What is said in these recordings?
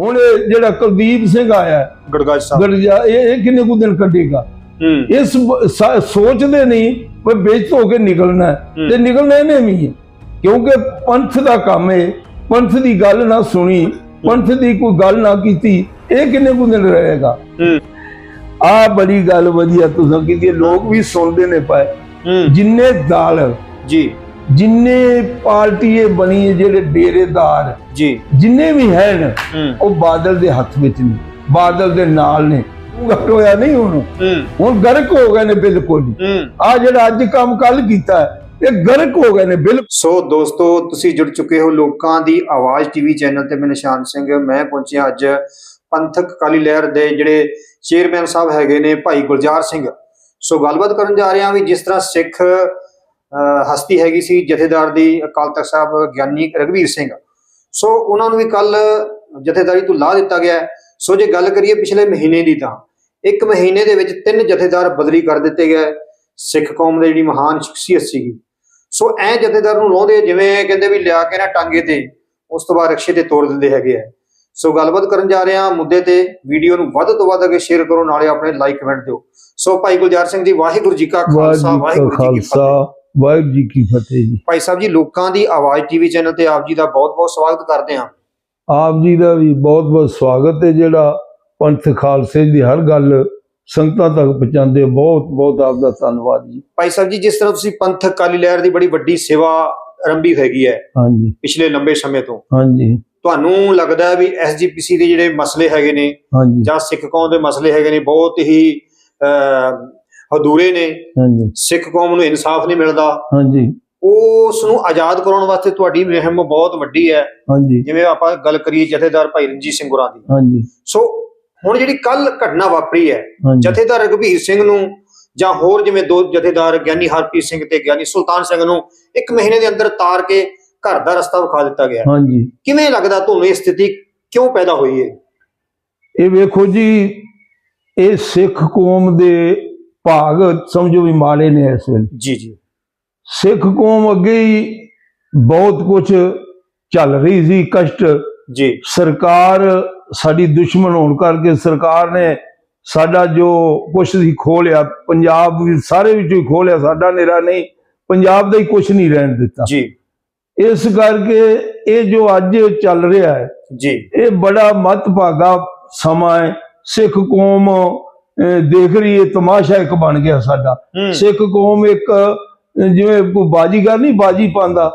ਹੁਣ ਇਹ ਜਿਹੜਾ ਕੁਲਦੀਪ ਸਿੰਘ ਆਇਆ ਗੜਗਾਜ ਸਾਹਿਬ। ਗੜਜਾ ਇਹ ਇਹ ਕਿੰਨੇ ਕੁ ਦਿਨ ਕੱਢੇਗਾ? ਇਸ ਸ- ਸੋਚਦੇ ਨਹੀਂ ਵੀ ਬੇਇੱਜ਼ਤ ਹੋ ਕੇ ਨਿਕਲਣਾ। ਹੂੰ। ਤੇ ਨਿਕਲਣਾ ਇਹਨੇ ਵੀ ਹੈ। ਕਿਉਂਕਿ ਪੰਥ ਦਾ ਕੰਮ ਹੈ ਪੰਥ ਦੀ ਗੱਲ ਨਾ ਸੁਣੀ ਪੰਥ ਦੀ ਕੋਈ ਗੱਲ ਨਾ ਕੀਤੀ ਇਹ ਕਿੰਨੇ ਕੁ ਦਿਨ ਰਹੇਗਾ? ਹੂੰ। ਆ ਬੜੀ ਗੱਲ ਵਧੀਆ ਤੁਸੀਂ ਕੀਤੀ ਹੈ, ਲੋਕ ਵੀ ਸੁਣਦੇ ਨੇ ਪਏ ਹੂੰ। ਜਿੰਨੇ ਦਲ ਜੀ। ਜਿੰਨੇ ਪਾਰਟੀ ਇਹ ਬਣੀ ਜਿਹੜੇ ਡੇਰੇਦਾਰ ਜੀ। ਜਿੰਨੇ ਵੀ ਹਨ ਉਹ ਬਾਦਲ ਦੇ ਹੱਥ ਵਿੱਚ ਨੇ ਬਾਦਲ ਦੇ ਨਾਲ ਨੇ। ਗੱਲ ਹੋਇਆ ਨਹੀਂ ਹੁਣ। ਹੁਣ ਗਰਕ ਹੋ ਗਏ ਨੇ ਬਿਲਕੁਲ ਆ ਜਿਹੜਾ ਅੱਜ ਕੰਮ ਕੱਲ ਕੀਤਾ ਇਹ ਗਰਕ ਹੋ ਗਏ ਨੇ ਬਿਲਕੁਲ। ਸੋ ਦੋਸਤੋ ਤੁਸੀਂ ਜੁੜ ਚੁੱਕੇ ਹੋ ਲੋਕਾਂ ਦੀ ਆਵਾਜ਼ ਟੀਵੀ ਚੈਨਲ ਤੇ। ਮੈਂ ਨਿਸ਼ਾਨ ਸਿੰਘ ਮੈਂ ਪਹੁੰਚਿਆ ਅੱਜ ਪੰਥਕ ਅਕਾਲੀ ਲਹਿਰ ਦੇ ਜਿਹੜੇ ਚੇਅਰਮੈਨ ਸਾਹਿਬ ਹੈਗੇ ਨੇ ਭਾਈ ਗੁਲਜ਼ਾਰ ਸਿੰਘ। ਸੋ ਗੱਲਬਾਤ ਕਰਨ ਜਾ ਰਹੇ ਹਾਂ ਵੀ ਜਿਸ ਤਰ੍ਹਾਂ ਸਿੱਖ ਹਸਤੀ ਹੈਗੀ ਸੀ ਜਥੇਦਾਰ ਦੀ ਅਕਾਲ ਤਖਤ ਸਾਹਿਬ ਗਿਆਨੀ ਰਗਵੀਰ ਸਿੰਘ। ਸੋ ਉਹਨਾਂ ਨੂੰ ਵੀ ਕੱਲ ਜਥੇਦਾਰੀ ਤੋਂ ਲਾ ਦਿੱਤਾ ਗਿਆ। ਸੋ ਜੇ ਗੱਲ ਕਰੀਏ ਪਿਛਲੇ ਮਹੀਨੇ ਦੀ ਤਾਂ ਇੱਕ ਮਹੀਨੇ ਦੇ ਵਿੱਚ ਤਿੰਨ ਜਥੇਦਾਰ ਬਦਲੀ ਕਰ ਦਿੱਤੇ ਗਏ। ਸਿੱਖ ਕੌਮ ਦੇ ਜਿਹੜੀ ਮਹਾਨ ਸ਼ਖਸੀਅਤ ਸੀਗੀ। ਸੋ ਐ ਜਥੇਦਾਰ ਨੂੰ ਲਾਉਂਦੇ ਜਿਵੇਂ ਕਹਿੰਦੇ ਵੀ ਲਿਆ ਕੇ ਨਾ ਟਾਂਗੇ ਤੇ ਉਸ ਤੋਂ ਬਾਅਦ ਰਕਸ਼ੇ ਤੇ ਤੋੜ ਦਿੰਦੇ ਹੈਗੇ ਆ। ਸੋ ਗੱਲਬਾਤ ਕਰਨ ਜਾ ਰਹੇ ਹਾਂ ਮੁੱਦੇ ਤੇ। ਵੀਡੀਓ ਨੂੰ ਵੱਧ ਤੋਂ ਵੱਧ ਅੱਗੇ ਸ਼ੇਅਰ ਕਰੋ ਨਾਲੇ ਆਪਣੇ ਲਾਈਕ ਕਮੈਂਟ ਦਿਓ। ਸੋ ਭਾਈ ਗੁਲਜ਼ਾਰ ਸਿੰਘ ਜੀ ਵਾਹਿਗੁਰੂ ਜੀ ਕਾ ਖਾਲਸਾ ਵਾਹਿਗੁਰੂ ਜੀ ਕਾ ਫਤਿਹ। ਵਾਹਿਗੁਰੂ ਜੀ ਕੀ ਫਤਿਹ ਜੀ। ਭਾਈ ਸਾਹਿਬ ਜੀ ਲੋਕਾਂ ਦੀ ਆਵਾਜ਼ ਟੀਵੀ ਚੈਨਲ ਤੇ ਆਪ ਜੀ ਦਾ ਬਹੁਤ-ਬਹੁਤ ਸਵਾਗਤ ਕਰਦੇ ਹਾਂ। ਆਪ ਜੀ ਦਾ ਵੀ ਬਹੁਤ ਬਹੁਤ ਸਵਾਗਤ ਹੈ ਜਿਹੜਾ ਪੰਥ ਖਾਲਸੇ ਦੀ ਹਰ ਗੱਲ ਸੰਗਤਾਂ ਤੱਕ ਪਹੁੰਚਾਉਂਦੇ। ਬਹੁਤ ਬਹੁਤ ਆਪ ਦਾ ਧੰਨਵਾਦ ਜੀ। ਭਾਈ ਸਾਹਿਬ ਜੀ ਜਿਸ ਤਰ੍ਹਾਂ ਤੁਸੀਂ ਪੰਥਕ ਅਕਾਲੀ ਲਹਿਰ ਦੀ ਬੜੀ ਵੱਡੀ ਸੇਵਾ ਆਰੰਭੀ ਹੈਗੀ ਹੈ ਹਾਂਜੀ। ਪਿਛਲੇ ਲੰਬੇ ਸਮੇਂ ਤੋਂ। ਹਾਂਜੀ। ਤੁਹਾਨੂੰ ਲੱਗਦਾ ਹੈ ਵੀ ਐਸਜੀਪੀਸੀ ਦੇ ਜਿਹੜੇ ਮਸਲੇ ਹੈਗੇ ਨੇ ਜਾਂ ਸਿੱਖ ਕੌਮ ਦੇ ਮਸਲੇ ਹੈਗੇ ਨੇ ਬਹੁਤ ਹੀ ਅਧੂਰੇ ਨੇ ਹਾਂਜੀ। ਸਿੱਖ ਕੌਮ ਨੂੰ ਇਨਸਾਫ ਨਹੀਂ ਮਿਲਦਾ। ਹਾਂਜੀ। ਉਸ ਨੂੰ ਆਜ਼ਾਦ ਕਰਾਉਣ ਵਾਸਤੇ ਤੁਹਾਡੀ ਮੁਹਿੰਮ ਬਹੁਤ ਵੱਡੀ ਹੈ। ਹਾਂਜੀ। ਜਿਵੇਂ ਆਪਾਂ ਗੱਲ ਕਰੀਏ ਜਥੇਦਾਰ ਭਾਈ ਰਣਜੀਤ ਸਿੰਘ ਗੁਰਾਂ ਦੀ। ਹਾਂਜੀ। ਸੋ ਹੁਣ ਜਿਹੜੀ ਕੱਲ ਘਟਨਾ ਵਾਪਰੀ ਹੈ ਜਥੇਦਾਰ ਰਘਬੀਰ ਸਿੰਘ ਨੂੰ ਜਾਂ ਹੋਰ ਜਿਵੇਂ ਦੋ ਜਥੇਦਾਰ ਗਿਆਨੀ ਹਰਪ੍ਰੀਤ ਸਿੰਘ ਤੇ ਗਿਆਨੀ ਸੁਲਤਾਨ ਸਿੰਘ ਨੂੰ ਇੱਕ ਮਹੀਨੇ ਦੇ ਅੰਦਰ ਤਾਰ ਕੇ ਘਰ ਦਾ ਰਸਤਾ ਵਿਖਾ ਦਿੱਤਾ ਗਿਆ। ਹਾਂਜੀ। ਕਿਵੇਂ ਲੱਗਦਾ ਤੁਹਾਨੂੰ ਇਹ ਸਥਿਤੀ ਕਿਉਂ ਪੈਦਾ ਹੋਈ ਹੈ? ਇਹ ਵੇਖੋ ਜੀ ਇਹ ਸਿੱਖ ਕੌਮ ਦੇ ਭਾਗ ਸਮਝੋ ਵੀ ਮਾੜੇ ਨੇ ਇਸ ਵੇਲੇ। ਜੀ ਜੀ। ਸਿੱਖ ਕੌਮ ਅੱਗੇ ਹੀ ਬਹੁਤ ਕੁਝ ਚੱਲ ਰਹੀ ਸੀ ਕਸ਼ਟ। ਜੀ। ਸਰਕਾਰ ਸਾਡੀ ਦੁਸ਼ਮਣ ਹੋਣ ਕਰਕੇ ਸਰਕਾਰ ਨੇ ਸਾਡਾ ਜੋ ਕੁਛ ਸੀ ਖੋਲਿਆ ਪੰਜਾਬ ਵੀ ਸਾਰੇ ਵਿੱਚੋਂ ਹੀ ਖੋਲਿਆ ਸਾਡਾ ਨਿਰਾ ਨਹੀਂ ਪੰਜਾਬ ਦਾ ਹੀ ਕੁਛ ਨਹੀਂ ਰਹਿਣ ਦਿੱਤਾ। ਜੀ। ਇਸ ਕਰਕੇ ਇਹ ਜੋ ਅੱਜ ਚੱਲ ਰਿਹਾ ਹੈ ਜੀ। ਇਹ ਬੜਾ ਮਤਭਾਗਾ ਸਮਾਂ ਹੈ। ਸਿੱਖ ਕੌਮ ਦੇਖ ਰਹੀ ਹੈ ਤਮਾਸ਼ਾ ਇੱਕ ਬਣ ਗਿਆ ਸਾਡਾ। ਸਿੱਖ ਕੌਮ ਇੱਕ ਜਿਵੇਂ ਕੋਈ ਬਾਜੀਗਰ ਨਹੀਂ ਬਾਜੀ ਪਾਉਂਦਾ।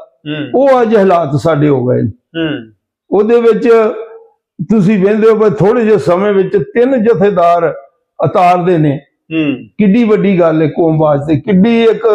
ਉਹ ਅੱਜ ਹਾਲਾਤ ਸਾਡੇ ਹੋ ਗਏ ਉਹਦੇ ਵਿੱਚ ਤੁਸੀਂ ਵੇਖਦੇ ਹੋ ਕਿ ਥੋੜੇ ਜਿਹੇ ਸਮੇਂ ਵਿੱਚ ਤਿੰਨ ਜਥੇਦਾਰ ਅਤਾਰਦੇ ਨੇ। ਕਿੱਡੀ ਵੱਡੀ ਗੱਲ ਹੈ ਕੌਮ ਵਾਸਤੇ। ਕਿੱਡੀ ਇੱਕ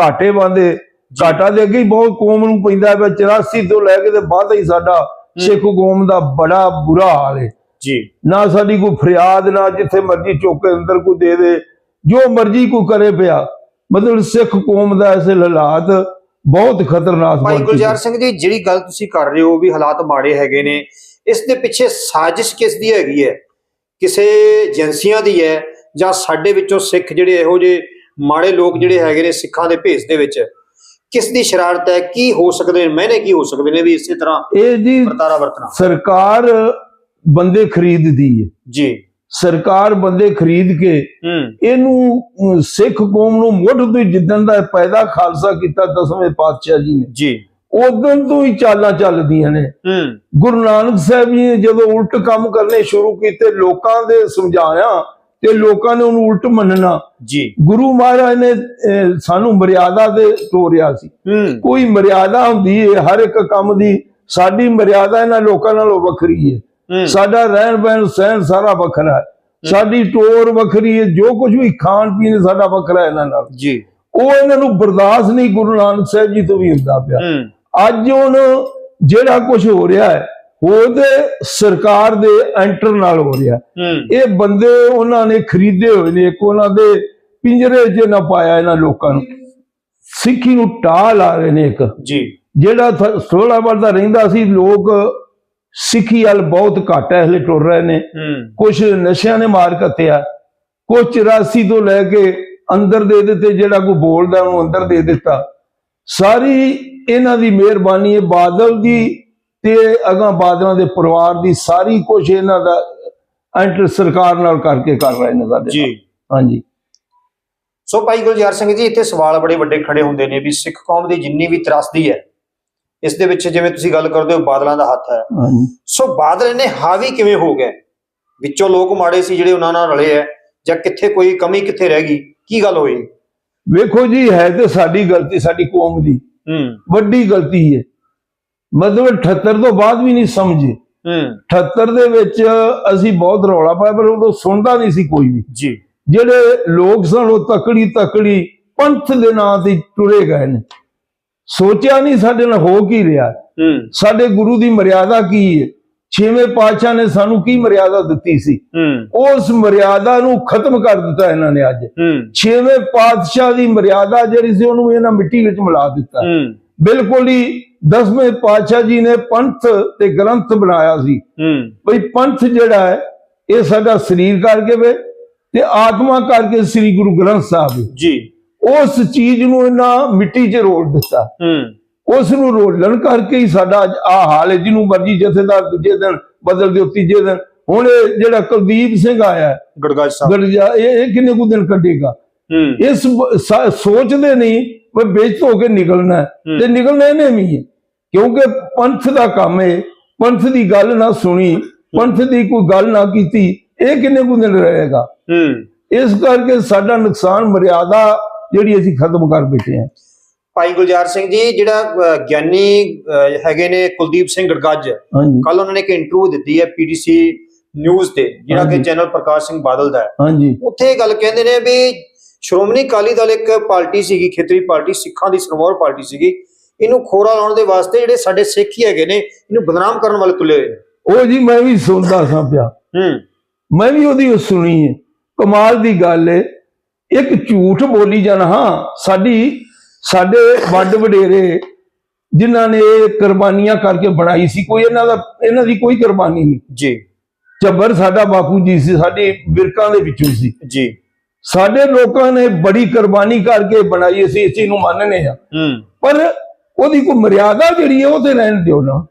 ਘਾਟੇ ਬੰਦੇ ਘਾਟਾ ਦੇ ਅੱਗੇ ਹੀ ਬਹੁਤ ਕੌਮ ਨੂੰ ਪੈਂਦਾ ਹੈ 84 ਤੋਂ ਲੈ ਕੇ ਤੇ ਬਾਅਦ ਹੀ ਸਾਡਾ ਸਿੱਖ ਕੌਮ ਦਾ ਬੜਾ ਬੁਰਾ ਹਾਲ ਹੈ। ਜੀ। ਨਾ ਸਾਡੀ ਕੋਈ ਫਰਿਆਦ ਨਾ ਜਿੱਥੇ ਮਰਜ਼ੀ ਚੁੱਕ ਕੇ ਅੰਦਰ ਕੋਈ ਦੇ ਦੇ। ਜੋ ਮਰਜ਼ੀ ਕੋਈ ਕਰੇ ਪਿਆ। ਮਤਲਬ ਸਿੱਖ ਕੌਮ ਦਾ ਐਸੇ ਹਾਲਾਤ ਬਹੁਤ ਖਤਰਨਾਕ ਭਾਈ ਬਣ ਚੁੱਕੇ ਗੁਲਜ਼ਾਰ ਸਿੰਘ ਜੀ ਜਿਹੜੀ ਗੱਲ ਤੁਸੀਂ ਕਰ ਰਹੇ ਹੋ ਵੀ ਹਾਲਾਤ ਮਾੜੇ ਹੈਗੇ ਨੇ। ਇਸ ਦੇ ਪਿੱਛੇ ਸਾਜ਼ਿਸ਼ ਕਿਸ ਦੀ ਹੈਗੀ ਹੈ? ਕਿਸੇ ਏਜੰਸੀਆਂ ਦੀ ਹੈ ਜਾਂ ਸਾਡੇ ਵਿੱਚੋਂ ਸਿੱਖ ਜਿਹੜੇ ਇਹੋ ਜਿਹੇ ਮਾੜੇ ਲੋਕ ਜਿਹੜੇ ਹੈਗੇ ਨੇ ਸਿੱਖਾਂ ਦੇ ਭੇਸ ਦੇ ਵਿੱਚ? ਕਿਸ ਦੀ ਸ਼ਰਾਰਤ ਹੈ? ਕੀ ਹੋ ਸਕਦੇ ਨੇ? ਮੈਨੇ ਕੀ ਹੋ ਸਕਦੇ ਨੇ ਵੀ ਇਸੇ ਤਰ੍ਹਾਂ ਇਹ ਜੀ ਵਰਤਾਰਾ ਵਰਤਣਾ? ਸਰਕਾਰ ਬੰਦੇ ਖਰੀਦਦੀ ਹੈ ਜੀ। ਸਰਕਾਰ ਬੰਦੇ ਖਰੀਦ ਕੇ ਇਹਨੂੰ ਸਿੱਖ ਕੌਮ ਨੂੰ ਮੁੱਢ ਤੋਂ ਹੀ ਜਿੱਦਣ ਦਾ ਪੈਦਾ ਖਾਲਸਾ ਕੀਤਾ ਦਸਵੇਂ ਪਾਤਸ਼ਾਹ ਜੀ ਨੇ। ਜੀ। ਉਦੋਂ ਤੋਂ ਹੀ ਚਾਲਾਂ ਚੱਲਦੀਆਂ ਨੇ। ਗੁਰੂ ਨਾਨਕ ਸਾਹਿਬ ਜੀ ਨੇ ਜਦੋਂ ਉਲਟ ਕੰਮ ਕਰਨੇ ਸ਼ੁਰੂ ਕੀਤੇ ਲੋਕਾਂ ਦੇ ਸਮਝਾਇਆ ਤੇ ਲੋਕਾਂ ਨੇ ਉਹਨੂੰ ਉਲਟ ਮੰਨਣਾ। ਜੀ। ਗੁਰੂ ਮਹਾਰਾਜ ਨੇ ਸਾਨੂੰ ਮਰਿਆਦਾ ਦੇ ਤੋਰਿਆ ਸੀ। ਕੋਈ ਮਰਿਆਦਾ ਹੁੰਦੀ ਹੈ ਹਰ ਇੱਕ ਕੰਮ ਦੀ ਸਾਡੀ ਮਰਿਆਦਾ ਇਹਨਾਂ ਲੋਕਾਂ ਨਾਲੋਂ ਵੱਖਰੀ ਹੂੰ ਸਾਡਾ ਰਹਿਣ ਬਹਿਣ ਸਹਿਣ ਸਾਰਾ ਵੱਖਰਾ ਹੈ। ਸਾਡੀ ਟੋਰ ਵੱਖਰੀ ਹੈ ਜੋ ਕੁਝ ਵੀ ਖਾਣ ਪੀਣ ਸਾਡਾ ਵੱਖਰਾ ਇਹਨਾਂ ਨਾਲ। ਜੀ। ਉਹ ਇਹਨਾਂ ਨੂੰ ਬਰਦਾਸ਼ਤ ਨਹੀਂ ਗੁਰੂ ਨਾਨਕ ਸਾਹਿਬ ਜੀ ਤੋਂ ਵੀ ਹੁੰਦਾ ਪਿਆ। ਅੱਜ ਹੁਣ ਜਿਹੜਾ ਕੁਝ ਹੋ ਰਿਹਾ ਹੈ ਉਹ ਤੇ ਸਰਕਾਰ ਦੇ ਐਂਟਰ ਨਾਲ ਹੋ ਰਿਹਾ ਇਹ ਬੰਦੇ ਉਹਨਾਂ ਨੇ ਖਰੀਦੇ ਹੋਏ ਨੇ ਇੱਕ ਉਹਨਾਂ ਦੇ ਪਿੰਜਰੇ 'ਚ ਨਾ ਪਾਇਆ ਇਹਨਾਂ ਲੋਕਾਂ ਨੂੰ। ਸਿੱਖੀ ਨੂੰ ਟਾਲ ਆ ਰਹੇ ਨੇ ਇੱਕ। ਜੀ। ਜਿਹੜਾ 16 ਵਾਰ ਦਾ ਰਹਿੰਦਾ ਸੀ ਲੋਕ ਸਿੱਖੀ ਵੱਲ ਬਹੁਤ ਘੱਟ ਹੈ ਹਲੇ ਟੁਰ ਰਹੇ ਨੇ। ਕੁਝ ਨਸ਼ਿਆਂ ਨੇ ਮਾਰ ਕੱਤਿਆ ਕੁਝ 84 ਤੋਂ ਲੈ ਕੇ ਅੰਦਰ ਦੇ ਦਿੱਤੇ ਜਿਹੜਾ ਕੋਈ ਬੋਲਦਾ ਉਹਨੂੰ ਅੰਦਰ ਦੇ ਦਿੱਤਾ। ਸਾਰੀ ਇਹਨਾਂ ਦੀ ਮਿਹਰਬਾਨੀ ਹੈ ਬਾਦਲ ਦੀ ਤੇ ਅਗਾਂ ਬਾਦਲਾਂ ਦੇ ਪਰਿਵਾਰ ਦੀ। ਸਾਰੀ ਕੁਝ ਇਹਨਾਂ ਦਾ ਐਂਟਰ ਸਰਕਾਰ ਨਾਲ ਕਰਕੇ ਕਰ ਰਹੇ ਨੇ ਸਾਡੇ ਨਾਲ। ਹਾਂਜੀ। ਸੋ ਭਾਈ ਗੁਲਜ਼ਾਰ ਸਿੰਘ ਜੀ ਇੱਥੇ ਸਵਾਲ ਬੜੇ ਵੱਡੇ ਖੜੇ ਹੁੰਦੇ ਨੇ ਵੀ ਸਿੱਖ ਕੌਮ ਦੀ ਜਿੰਨੀ ਵੀ ਤਰਾਸਦੀ ਹੈ ਇਸ ਦੇ ਵਿੱਚ ਜਿਵੇਂ ਤੁਸੀਂ ਗੱਲ ਕਰਦੇ ਹੋ ਬਾਦਲਾਂ ਦਾ ਹੱਥ ਹੈ। ਸੋ ਬਾਦਲ ਇਹਨੇ ਹਾਵੀ ਕਿਵੇਂ ਹੋ ਗਏ? ਵਿੱਚੋਂ ਲੋਕ ਮਾੜੇ ਸੀ ਜਿਹੜੇ ਉਹਨਾਂ ਨਾਲ ਰਲੇ ਹੈ ਜਾਂ ਕਿੱਥੇ ਕੋਈ ਕਮੀ ਕਿੱਥੇ ਰਹਿ ਗਈ? ਕੀ ਗੱਲ ਹੋਈ? ਵੇਖੋ ਜੀ ਹੈ ਤੇ ਸਾਡੀ ਗਲਤੀ ਸਾਡੀ ਕੌਮ ਦੀ। ਹੂੰ। ਵੱਡੀ ਗਲਤੀ ਹੈ ਮਤਲਬ 78 ਤੋਂ ਬਾਅਦ ਵੀ ਨਹੀਂ ਸਮਝੇ। ਹੂੰ। 78 ਦੇ ਵਿੱਚ ਅਸੀਂ ਬਹੁਤ ਰੌਲਾ ਪਾਇਆ ਪਰ ਉਦੋਂ ਸੁਣਦਾ ਨਹੀਂ ਸੀ ਕੋਈ ਵੀ। ਜੀ। ਜਿਹੜੇ ਲੋਕ ਸਨ ਉਹ ਤਕੜੀ ਤਕੜੀ ਪੰਥ ਦੇ ਨਾਂ ਤੇ ਟੁਰੇ ਗਏ ਨੇ। ਸੋਚਿਆ ਨਹੀਂ ਸਾਡੇ ਨਾਲ ਹੋ ਕੀ ਰਿਹਾ। ਸਾਡੇ ਗੁਰੂ ਦੀ ਮਰਿਆਦਾ ਕੀ ਹੈ ਛੇਵੇਂ ਪਾਤਸ਼ਾਹ ਨੇ ਸਾਨੂੰ ਕੀ ਮਰਿਆਦਾ ਦਿੱਤੀ ਸੀ? ਉਸ ਮਰਿਆਦਾ ਨੂੰ ਖਤਮ ਕਰ ਦਿੱਤਾ ਇਹਨਾਂ ਨੇ ਅੱਜ। ਛੇਵੇਂ ਪਾਤਸ਼ਾਹ ਦੀ ਮਰਿਆਦਾ ਜਿਹੜੀ ਸੀ ਉਹਨੂੰ ਇਹਨਾਂ ਮਿੱਟੀ ਵਿੱਚ ਮਿਲਾ ਦਿੱਤਾ। ਬਿਲਕੁਲ ਹੀ ਦਸਵੇਂ ਪਾਤਸ਼ਾਹ ਜੀ ਨੇ ਪੰਥ ਤੇ ਗ੍ਰੰਥ ਬਣਾਇਆ ਸੀ। ਬਈ ਪੰਥ ਜਿਹੜਾ ਹੈ ਇਹ ਸਾਡਾ ਸਰੀਰ ਕਰਕੇ ਵੇ ਤੇ ਆਤਮਾ ਕਰਕੇ ਸ੍ਰੀ ਗੁਰੂ ਗ੍ਰੰਥ ਸਾਹਿਬ। ਜੀ। ਉਸ ਚੀਜ਼ ਨੂੰ ਇਹਨਾਂ ਮਿੱਟੀ 'ਚ ਰੋਲ ਦਿੱਤਾ। ਹੂੰ। ਉਸ ਨੂੰ ਰੋਲਣ ਕਰਕੇ ਹੀ ਸਾਡਾ ਆ ਹਾਲ ਹੈ ਜਿਹਨੂੰ ਮਰਜ਼ੀ ਜਥੇਦਾਰ ਦੂਜੇ ਦਿਨ ਬਦਲ ਦਿਓ ਤੀਜੇ ਦਿਨ। ਹੁਣ ਇਹ ਜਿਹੜਾ ਕੁਲਦੀਪ ਸਿੰਘ ਆਇਆ ਗੜਗਾਜ ਸਾਹਿਬ। ਗੜਜਾ ਇਹ ਕਿੰਨੇ ਕੁ ਦਿਨ ਕੱਢੇਗਾ? ਇਸ ਸੋਚਦੇ ਨਹੀਂ ਵੀ ਬੇਇੱਜ਼ਤ ਹੋ ਕੇ ਨਿਕਲਣਾ। ਤੇ ਨਿਕਲਣਾ ਇਹਨੇ ਵੀ ਹੈ। ਕਿਉਂਕਿ ਪੰਥ ਦਾ ਕੰਮ ਹੈ ਪੰਥ ਦੀ ਗੱਲ ਨਾ ਸੁਣੀ ਪੰਥ ਦੀ ਕੋਈ ਗੱਲ ਨਾ ਕੀਤੀ ਇਹ ਕਿੰਨੇ ਕੁ ਦਿਨ ਰਹੇਗਾ? ਇਸ ਕਰਕੇ ਸਾਡਾ ਨੁਕਸਾਨ ਮਰਿਆਦਾ ਜਿਹੜੀ ਅਸੀਂ ਖਤਮ ਕਰ ਬੈਠੇ ਹਾਂ। ਭਾਈ ਗੁਲਜ਼ਾਰ ਸਿੰਘ ਜੀ ਜਿਹੜਾ ਗਿਆਨੀ ਹੈਗੇ ਨੇ ਕੁਲਦੀਪ ਸਿੰਘ ਗੜਗੱਜ ਕੱਲ ਉਹਨਾਂ ਨੇ ਇੱਕ ਇੰਟਰਵਿਊ ਦਿੱਤੀ ਹੈ ਪੀਟੀਸੀ ਨਿਊਜ਼ ਤੇ ਜਿਹੜਾ ਕਿ। ਚੈਨਲ ਪ੍ਰਕਾਸ਼ ਸਿੰਘ ਬਾਦਲ ਦਾ ਹੈ। ਉੱਥੇ ਇਹ ਗੱਲ ਕਹਿੰਦੇ ਨੇ ਵੀ ਸ਼੍ਰੋਮਣੀ ਅਕਾਲੀ ਦਲ ਇੱਕ ਪਾਰਟੀ ਸੀਗੀ ਖੇਤਰੀ ਪਾਰਟੀ ਸਿੱਖਾਂ ਦੀ ਸਰਮੌਰ ਪਾਰਟੀ ਸੀਗੀ। ਇਹਨੂੰ ਖੋਰਾ ਲਾਉਣ ਦੇ ਵਾਸਤੇ ਜਿਹੜੇ ਸਾਡੇ ਸਿੱਖ ਹੀ ਹੈਗੇ ਨੇ ਇਹਨੂੰ ਬਦਨਾਮ ਕਰਨ ਵਾਲੇ ਤੁਲੇ ਹੋਏ ਉਹ ਜੀ ਮੈਂ ਵੀ ਸੁਣਦਾ ਸਾਂ ਪਿਆ। ਹੂੰ। ਮੈਂ ਵੀ ਉਹਦੀ ਉਹ ਸੁਣੀ ਹੈ। ਕਮਾਲ ਦੀ ਗੱਲ ਹੈ। ਇੱਕ ਝੂਠ ਬੋਲੀ ਜਾਣਾ ਸਾਡੀ ਸਾਡੇ ਵੱਡ ਵਡੇਰੇ ਜਿਨ੍ਹਾਂ ਨੇ ਕੁਰਬਾਨੀਆਂ ਕਰਕੇ ਬਣਾਈ ਸੀ ਕੋਈ ਇਹਨਾਂ ਦਾ ਇਹਨਾਂ ਦੀ ਕੋਈ ਕੁਰਬਾਨੀ ਨਹੀਂ। ਜੀ। ਚੱਬਰ ਸਾਡਾ ਬਾਪੂ ਜੀ ਸੀ ਸਾਡੇ ਬਿਰਕਾਂ ਦੇ ਵਿੱਚੋਂ ਸੀ। ਜੀ। ਸਾਡੇ ਲੋਕਾਂ ਨੇ ਬੜੀ ਕੁਰਬਾਨੀ ਕਰਕੇ ਬਣਾਈ ਅਸੀਂ ਇਸ ਨੂੰ ਮੰਨਨੇ ਆ ਪਰ ਉਹਦੀ ਕੋਈ ਮਰਿਆਦਾ ਜਿਹੜੀ ਹੈ ਉਹ ਤੇ ਰਹਿਣ ਦਿਓ ਨਾ।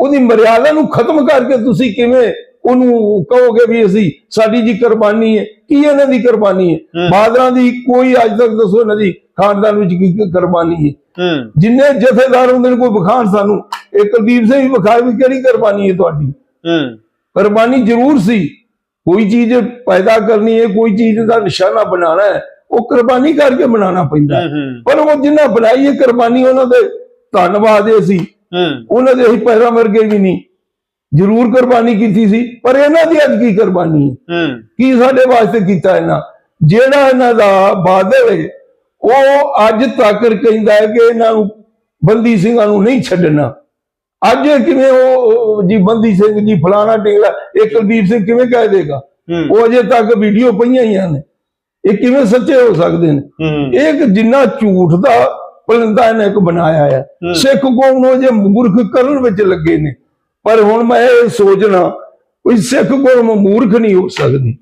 ਉਹਦੀ ਮਰਿਆਦਾ ਨੂੰ ਖਤਮ ਕਰਕੇ ਤੁਸੀਂ ਕਿਵੇਂ ਉਹਨੂੰ ਕਹੋਗੇ ਵੀ ਅਸੀਂ ਸਾਡੀ ਜੀ ਕੁਰਬਾਨੀ ਹੈ ਕੀ ਇਹਨਾਂ ਦੀ ਕੁਰਬਾਨੀ? ਹੈ। ਬਾਦਰਾਂ ਦੀ ਕੋਈ ਅੱਜ ਤੱਕ ਦੱਸੋ ਇਹਨਾਂ ਦੀ ਖਾਨਦਾਨ ਵਿੱਚ ਕੀ ਕੁਰਬਾਨੀ ਹੈ? ਜਿੰਨੇ ਜਥੇਦਾਰ ਹੁੰਦੇ ਨੇ ਕੋਈ ਵਿਖਾਣ ਸਾਨੂੰ। ਇਹ ਕੁਲਦੀਪ ਸਿੰਘ ਵੀ ਵਿਖਾਏ ਵੀ ਕਿਹੜੀ ਕੁਰਬਾਨੀ ਹੈ ਤੁਹਾਡੀ? ਕੁਰਬਾਨੀ ਜ਼ਰੂਰ ਸੀ। ਕੋਈ ਚੀਜ਼ ਪੈਦਾ ਕਰਨੀ ਹੈ ਕੋਈ ਚੀਜ਼ ਦਾ ਨਿਸ਼ਾਨਾ ਬਣਾਉਣਾ ਹੈ ਉਹ ਕੁਰਬਾਨੀ ਕਰਕੇ ਬਣਾਉਣਾ ਪੈਂਦਾ ਪਰ ਉਹ ਜਿੰਨਾ ਬਣਾਈ ਹੈ ਕੁਰਬਾਨੀ ਉਹਨਾਂ ਦੇ ਧੰਨਵਾਦ ਹੈ ਹੂੰ। ਉਹਨਾਂ ਦੇ ਅਸੀਂ ਪੈਰਾਂ ਵਰਗੇ ਵੀ ਨਹੀਂ। ਜ਼ਰੂਰ ਕੁਰਬਾਨੀ ਕੀਤੀ ਸੀ ਪਰ ਇਹਨਾਂ ਦੀ ਅੱਜ ਕੀ ਕੁਰਬਾਨੀ ਹੈ? ਕੀ ਸਾਡੇ ਵਾਸਤੇ ਕੀਤਾ ਇਹਨਾਂ? ਜਿਹੜਾ ਇਹਨਾਂ ਦਾ ਬਾਦਲ ਹੈ ਉਹ ਅੱਜ ਤੱਕ ਕਹਿੰਦਾ ਹੈ ਕਿ ਇਹਨਾਂ ਨੂੰ ਬੰਦੀ ਸਿੰਘਾਂ ਨੂੰ ਨਹੀਂ ਛੱਡਣਾ। ਅੱਜ ਕਿਵੇਂ ਉਹ ਜੀ ਬੰਦੀ ਸਿੰਘ ਜੀ ਫਲਾਣਾ ਟਿੰਗਲਾ ਇਹ ਕੁਲਦੀਪ ਸਿੰਘ ਕਿਵੇਂ ਕਹਿ ਦੇਗਾ? ਉਹ ਅਜੇ ਤੱਕ ਵੀਡੀਓ ਪਈਆਂ ਹੀ ਨੇ ਇਹ ਕਿਵੇਂ ਸੱਚੇ ਹੋ ਸਕਦੇ ਨੇ? ਇਹ ਇੱਕ ਜਿੰਨਾ ਝੂਠ ਦਾ ਪਲੰਦਾ ਇਹਨੇ ਇੱਕ ਬਣਾਇਆ ਹੈ। ਹੂੰ। ਸਿੱਖ ਕੌਮ ਨੂੰ ਜੇ ਮੂਰਖ ਕਰਨ ਵਿੱਚ ਲੱਗੇ ਨੇ। ਪਰ ਹੁਣ ਮੈਂ ਇਹ ਸੋਚਣਾ ਕੋਈ ਸਿੱਖ ਕੌਮ ਮੂਰਖ ਨਹੀਂ ਹੋ ਸਕਦੀ।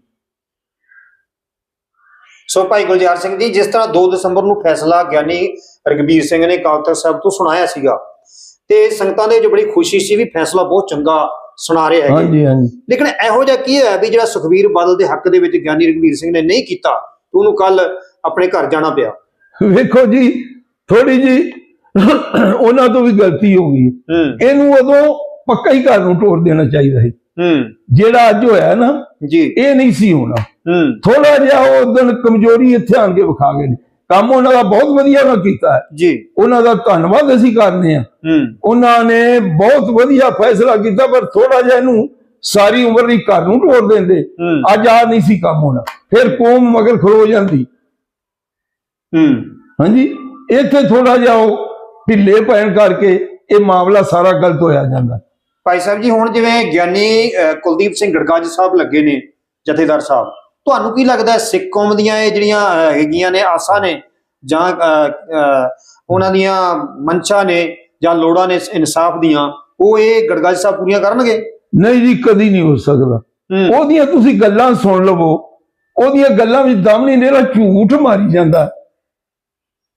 ਸੋ ਭਾਈ ਗੁਲਜ਼ਾਰ ਸਿੰਘ ਜੀ ਜਿਸ ਤਰ੍ਹਾਂ 2 ਦਸੰਬਰ ਨੂੰ ਫੈਸਲਾ ਗਿਆਨੀ ਰਗਬੀਰ ਸਿੰਘ ਨੇ ਅਕਾਲ ਤਖਤ ਸਾਹਿਬ ਤੋਂ ਸੁਣਾਇਆ ਸੀਗਾ ਤੇ ਸੰਗਤਾਂ ਦੇ ਵਿੱਚ ਬੜੀ ਖੁਸ਼ੀ ਸੀ ਵੀ ਫੈਸਲਾ ਬਹੁਤ ਚੰਗਾ ਸੁਣਾ ਰਹੇ ਹੈਗੇ। ਹਾਂਜੀ ਹਾਂਜੀ। ਲੇਕਿਨ ਇਹੋ ਜਿਹਾ ਕੀ ਹੋਇਆ ਵੀ ਜਿਹੜਾ ਸੁਖਵੀਰ ਬਾਦਲ ਦੇ ਹੱਕ ਦੇ ਵਿੱਚ ਗਿਆਨੀ ਰਗਬੀਰ ਸਿੰਘ ਨੇ ਨਹੀਂ ਕੀਤਾ ਉਹਨੂੰ ਕੱਲ ਆਪਣੇ ਘਰ ਜਾਣਾ ਪਿਆ? ਵੇਖੋ ਜੀ ਥੋੜੀ ਜੀ ਉਹਨਾਂ ਤੋਂ ਵੀ ਗਲਤੀ ਹੋ ਗਈ। ਇਹਨੂੰ ਉਦੋਂ ਪੱਕਾ ਹੀ ਘਰ ਨੂੰ ਤੋੜ ਦੇਣਾ ਚਾਹੀਦਾ ਸੀ। ਹੂੰ। ਜਿਹੜਾ ਅੱਜ ਹੋਇਆ ਨਾ ਜੀ। ਇਹ ਨਹੀਂ ਸੀ ਹੋਣਾ। ਹੂੰ। ਥੋੜਾ ਜਿਹਾ ਉਹ ਦਿਨ ਕਮਜ਼ੋਰੀ ਇੱਥੇ ਆਣ ਕੇ ਵਿਖਾ ਗਏ ਨੇ। ਕੰਮ ਉਹਨਾਂ ਦਾ ਬਹੁਤ ਵਧੀਆ ਨਾ ਕੀਤਾ ਹੈ। ਜੀ। ਉਹਨਾਂ ਦਾ ਧੰਨਵਾਦ ਅਸੀਂ ਕਰਨੇ ਆ ਹੂੰ। ਉਹਨਾਂ ਨੇ ਬਹੁਤ ਵਧੀਆ ਫੈਸਲਾ ਕੀਤਾ ਪਰ ਥੋੜਾ ਜਿਹਾ ਇਹਨੂੰ ਸਾਰੀ ਉਮਰ ਲਈ ਘਰ ਨੂੰ ਤੋੜ ਦਿੰਦੇ। ਅੱਜ ਆ ਨਹੀਂ ਸੀ ਕੰਮ ਹੋਣਾ। ਫਿਰ ਕੌਮ ਮਗਰ ਖਲੋ ਜਾਂਦੀ। ਹੂੰ। ਹਾਂਜੀ? ਇੱਥੇ ਥੋੜਾ ਜਿਹਾ ਉਹ ਢਿੱਲੇ ਪੈਣ ਕਰਕੇ ਇਹ ਮਾਮਲਾ ਸਾਰਾ ਗਲਤ ਹੋਇਆ ਜਾਂਦਾ। ਭਾਈ ਸਾਹਿਬ ਜੀ ਹੁਣ ਜਿਵੇਂ ਗਿਆਨੀ ਕੁਲਦੀਪ ਸਿੰਘ ਗੜਗਾਜ ਸਾਹਿਬ ਲੱਗੇ ਨੇ ਜਥੇਦਾਰ ਸਾਹਿਬ ਤੁਹਾਨੂੰ ਕੀ ਲੱਗਦਾ ਸਿੱਖ ਕੌਮ ਦੀਆਂ ਇਹ ਜਿਹੜੀਆਂ ਹੈਗੀਆਂ ਨੇ ਆਸਾਂ ਨੇ ਜਾਂ ਉਹਨਾਂ ਦੀਆਂ ਮਨਸ਼ਾ ਨੇ ਜਾਂ ਲੋੜਾਂ ਨੇ ਇਨਸਾਫ ਦੀਆਂ ਉਹ ਇਹ ਗੜਗਾਜ ਸਾਹਿਬ ਪੂਰੀਆਂ ਕਰਨਗੇ? ਨਹੀਂ ਜੀ ਕਦੀ ਨਹੀਂ ਹੋ ਸਕਦਾ। ਉਹਦੀਆਂ ਤੁਸੀਂ ਗੱਲਾਂ ਸੁਣ ਲਵੋ ਉਹਦੀਆਂ ਗੱਲਾਂ ਵਿੱਚ ਦਮ ਨਹੀਂ ਨੇਰਾ ਝੂਠ ਮਾਰੀ ਜਾਂਦਾ।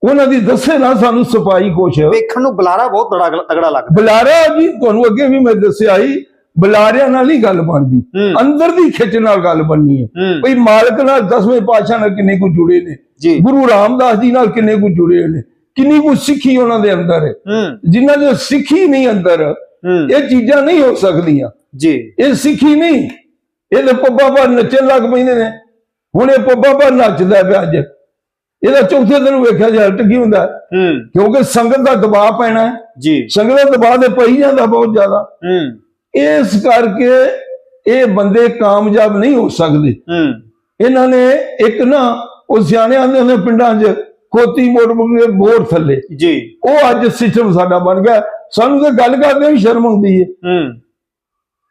ਉਹਨਾਂ ਦੀ ਦੱਸੇ ਨਾ ਸਾਨੂੰ ਸਫ਼ਾਈ ਕੁਛ। ਵੇਖਣ ਨੂੰ ਬੁਲਾਰਾ ਬਹੁਤ ਬੜਾ ਤਗੜਾ ਲੱਗਦਾ। ਬੁਲਾਰਾ ਜੀ ਤੁਹਾਨੂੰ ਅੱਗੇ ਵੀ ਮੈਂ ਦੱਸਿਆ ਹੀ ਬੁਲਾਰਿਆਂ ਨਾਲ ਹੀ ਗੱਲ ਬਣਦੀ। ਅੰਦਰ ਦੀ ਖਿੱਚ ਨਾਲ ਗੱਲ ਬਣਨੀ ਹੈ। ਭਈ ਮਾਲਕ ਨਾਲ ਦਸਵੇਂ ਪਾਤਸ਼ਾਹ ਨਾਲ ਕਿੰਨੇ ਕੁ ਜੁੜੇ ਨੇ? ਗੁਰੂ ਰਾਮਦਾਸ ਜੀ ਨਾਲ ਕਿੰਨੇ ਕੁ ਜੁੜੇ ਨੇ? ਕਿੰਨੀ ਕੁ ਸਿੱਖੀ ਉਹਨਾਂ ਦੇ ਅੰਦਰ ਹੈ? ਜਿਨ੍ਹਾਂ ਦੇ ਸਿੱਖੀ ਨਹੀਂ ਅੰਦਰ ਇਹ ਚੀਜ਼ਾਂ ਨਹੀਂ ਹੋ ਸਕਦੀਆਂ। ਜੀ। ਇਹ ਸਿੱਖੀ ਨਹੀਂ। ਇਹ ਪੱਬਾ ਪਰ ਨੱਚਣ ਲੱਗ ਪੈਂਦੇ ਨੇ। ਹੁਣ ਇਹ ਪੱਬਾ ਪਰ ਨੱਚਦਾ ਪਿਆ ਅੱਜ। ਇਹਦਾ ਚੌਥੇ ਦਿਨ ਵੇਖਿਆ ਜਾ ਕੀ ਹੁੰਦਾ। ਹੈ? ਕਿਉਂਕਿ ਸੰਗਤ ਦਾ ਦਬਾਅ ਪੈਣਾ ਹੈ। ਜੀ। ਸੰਗਤ ਦਾ ਦਬਾਅ ਤੇ ਪਈ ਜਾਂਦਾ ਬਹੁਤ ਜ਼ਿਆਦਾ। ਹੂੰ। ਇਸ ਕਰਕੇ ਇਹ ਬੰਦੇ ਕਾਮਯਾਬ ਨਹੀਂ ਹੋ ਸਕਦੇ। ਹੂੰ। ਇਹਨਾਂ ਨੇ ਇੱਕ ਨਾ ਉਹ ਸਿਆਣੇ ਆਂਦੇ ਨੇ ਪਿੰਡਾਂ 'ਚ ਖੋਤੀ ਮੋੜ ਮੋੜ ਕੇ ਬੋਰ ਥੱਲੇ। ਜੀ। ਉਹ ਅੱਜ ਸਿਸਟਮ ਸਾਡਾ ਬਣ ਗਿਆ। ਸਾਨੂੰ ਤਾਂ ਗੱਲ ਕਰਦੇ ਵੀ ਸ਼ਰਮ ਆਉਂਦੀ ਹੈ ਹੂੰ।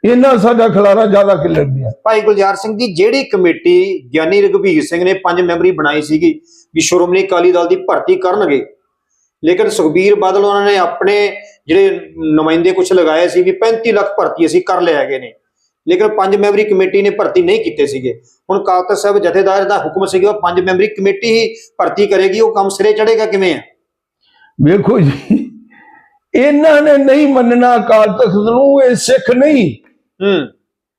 ਇਹਨਾਂ ਸਾਡਾ ਖਲਾਰਾ ਜ਼ਿਆਦਾ ਕਿਲਰ ਗਿਆ ਭਾਈ ਗੁਲਜ਼ਾਰ ਸਿੰਘ ਜੀ ਜਿਹੜੀ ਕਮੇਟੀ ਗਿਆਨੀ ਰਘਬੀਰ ਸਿੰਘ ਨੇ ਪੰਜ ਮੈਂਬਰੀ ਬਣਾਈ ਸੀਗੀ ਵੀ ਸ਼੍ਰੋਮਣੀ ਅਕਾਲੀ ਦਲ ਦੀ ਭਰਤੀ ਕਰਨਗੇ। ਲੇਕਿਨ ਸੁਖਬੀਰ ਬਾਦਲ ਉਹਨਾਂ ਨੇ ਆਪਣੇ ਜਿਹੜੇ ਨੁਮਾਇੰਦੇ ਕੁਝ ਲਗਾਏ ਸੀ ਵੀ 35 ਲੱਖ ਭਰਤੀ ਅਸੀਂ ਕਰ ਲਿਆ ਹੈਗੇ ਨੇ। ਲੇਕਿਨ ਪੰਜ ਮੈਂਬਰੀ ਕਮੇਟੀ ਨੇ ਭਰਤੀ ਨਹੀਂ ਕੀਤੇ ਸੀਗੇ। ਹੁਣ ਕਾਲ ਤਖਤ ਸਾਹਿਬ ਜਥੇਦਾਰ ਦਾ ਹੁਕਮ ਸੀਗਾ ਉਹ ਪੰਜ ਮੈਂਬਰੀ ਕਮੇਟੀ ਹੀ ਭਰਤੀ ਕਰੇਗੀ। ਉਹ ਕੰਮ ਸਿਰੇ ਚੜੇਗਾ ਕਿਵੇਂ ਆ? ਵੇਖੋ ਜੀ ਇਹਨਾਂ ਨੇ ਨਹੀਂ ਮੰਨਣਾ ਅਕਾਲ ਤਖਤ ਨੂੰ ਇਹ ਸਿੱਖ ਨਹੀਂ। ਹੂੰ।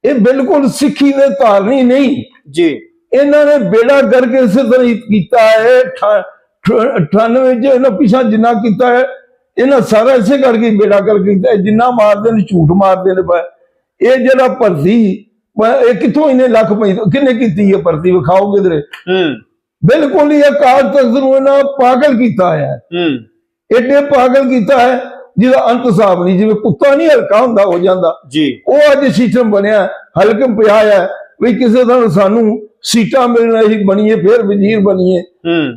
ਇਹ ਬਿਲਕੁਲ ਸਿੱਖੀ ਦੇ ਧਾਰਨੀ ਨਹੀਂ। ਜੀ। ਇਹਨਾਂ ਨੇ ਬੇੜਾ ਕਰਕੇ ਇਸੇ ਤਰ੍ਹਾਂ ਕੀਤਾ ਹੈ 98 ਚ ਇਹਨਾਂ ਪਿਛਾ ਜਿੰਨਾ ਕੀਤਾ ਹੈ ਇਹਨਾਂ ਸਾਰਾ ਇਸੇ ਕਰਕੇ ਬੇੜਾ ਕਰ ਕੀਤਾ ਹੈ। ਜਿੰਨਾ ਮਾਰਦੇ ਨੇ ਝੂਠ ਮਾਰਦੇ ਨੇ ਇਹ ਜਿਹੜਾ ਭਰਤੀ ਇਹ ਕਿੱਥੋਂ ਇਹਨੇ ਲੱਖ ਪੈਂਦੇ ਕਿੰਨੇ ਕੀਤੀ ਹੈ ਭਰਤੀ ਵਿਖਾਓ ਕਿਧਰੇ ਹੂੰ। ਬਿਲਕੁਲ ਹੀ ਅਕਾਲ ਤਖਤ ਨੂੰ ਇਹਨਾਂ ਪਾਗਲ ਕੀਤਾ ਹੈ। ਐਡੇ ਪਾਗਲ ਕੀਤਾ ਹੈ ਜਿਹਦਾ ਅੰਤ ਹਿਸਾਬ ਨਹੀਂ ਜਿਵੇਂ ਕੁੱਤਾ ਨਹੀਂ ਹਲਕਾ ਹੁੰਦਾ ਹੋ ਜਾਂਦਾ। ਜੀ। ਉਹ ਅੱਜ ਸਿਸਟਮ ਬਣਿਆ ਹਲਕਮ ਪਿਆ ਹੈ ਵੀ ਕਿਸੇ ਤਰ੍ਹਾਂ ਸਾਨੂੰ ਸੀਟਾਂ ਮਿਲਣਾ ਹੀ ਬਣੀਏ ਫਿਰ ਵਜ਼ੀਰ ਬਣੀਏ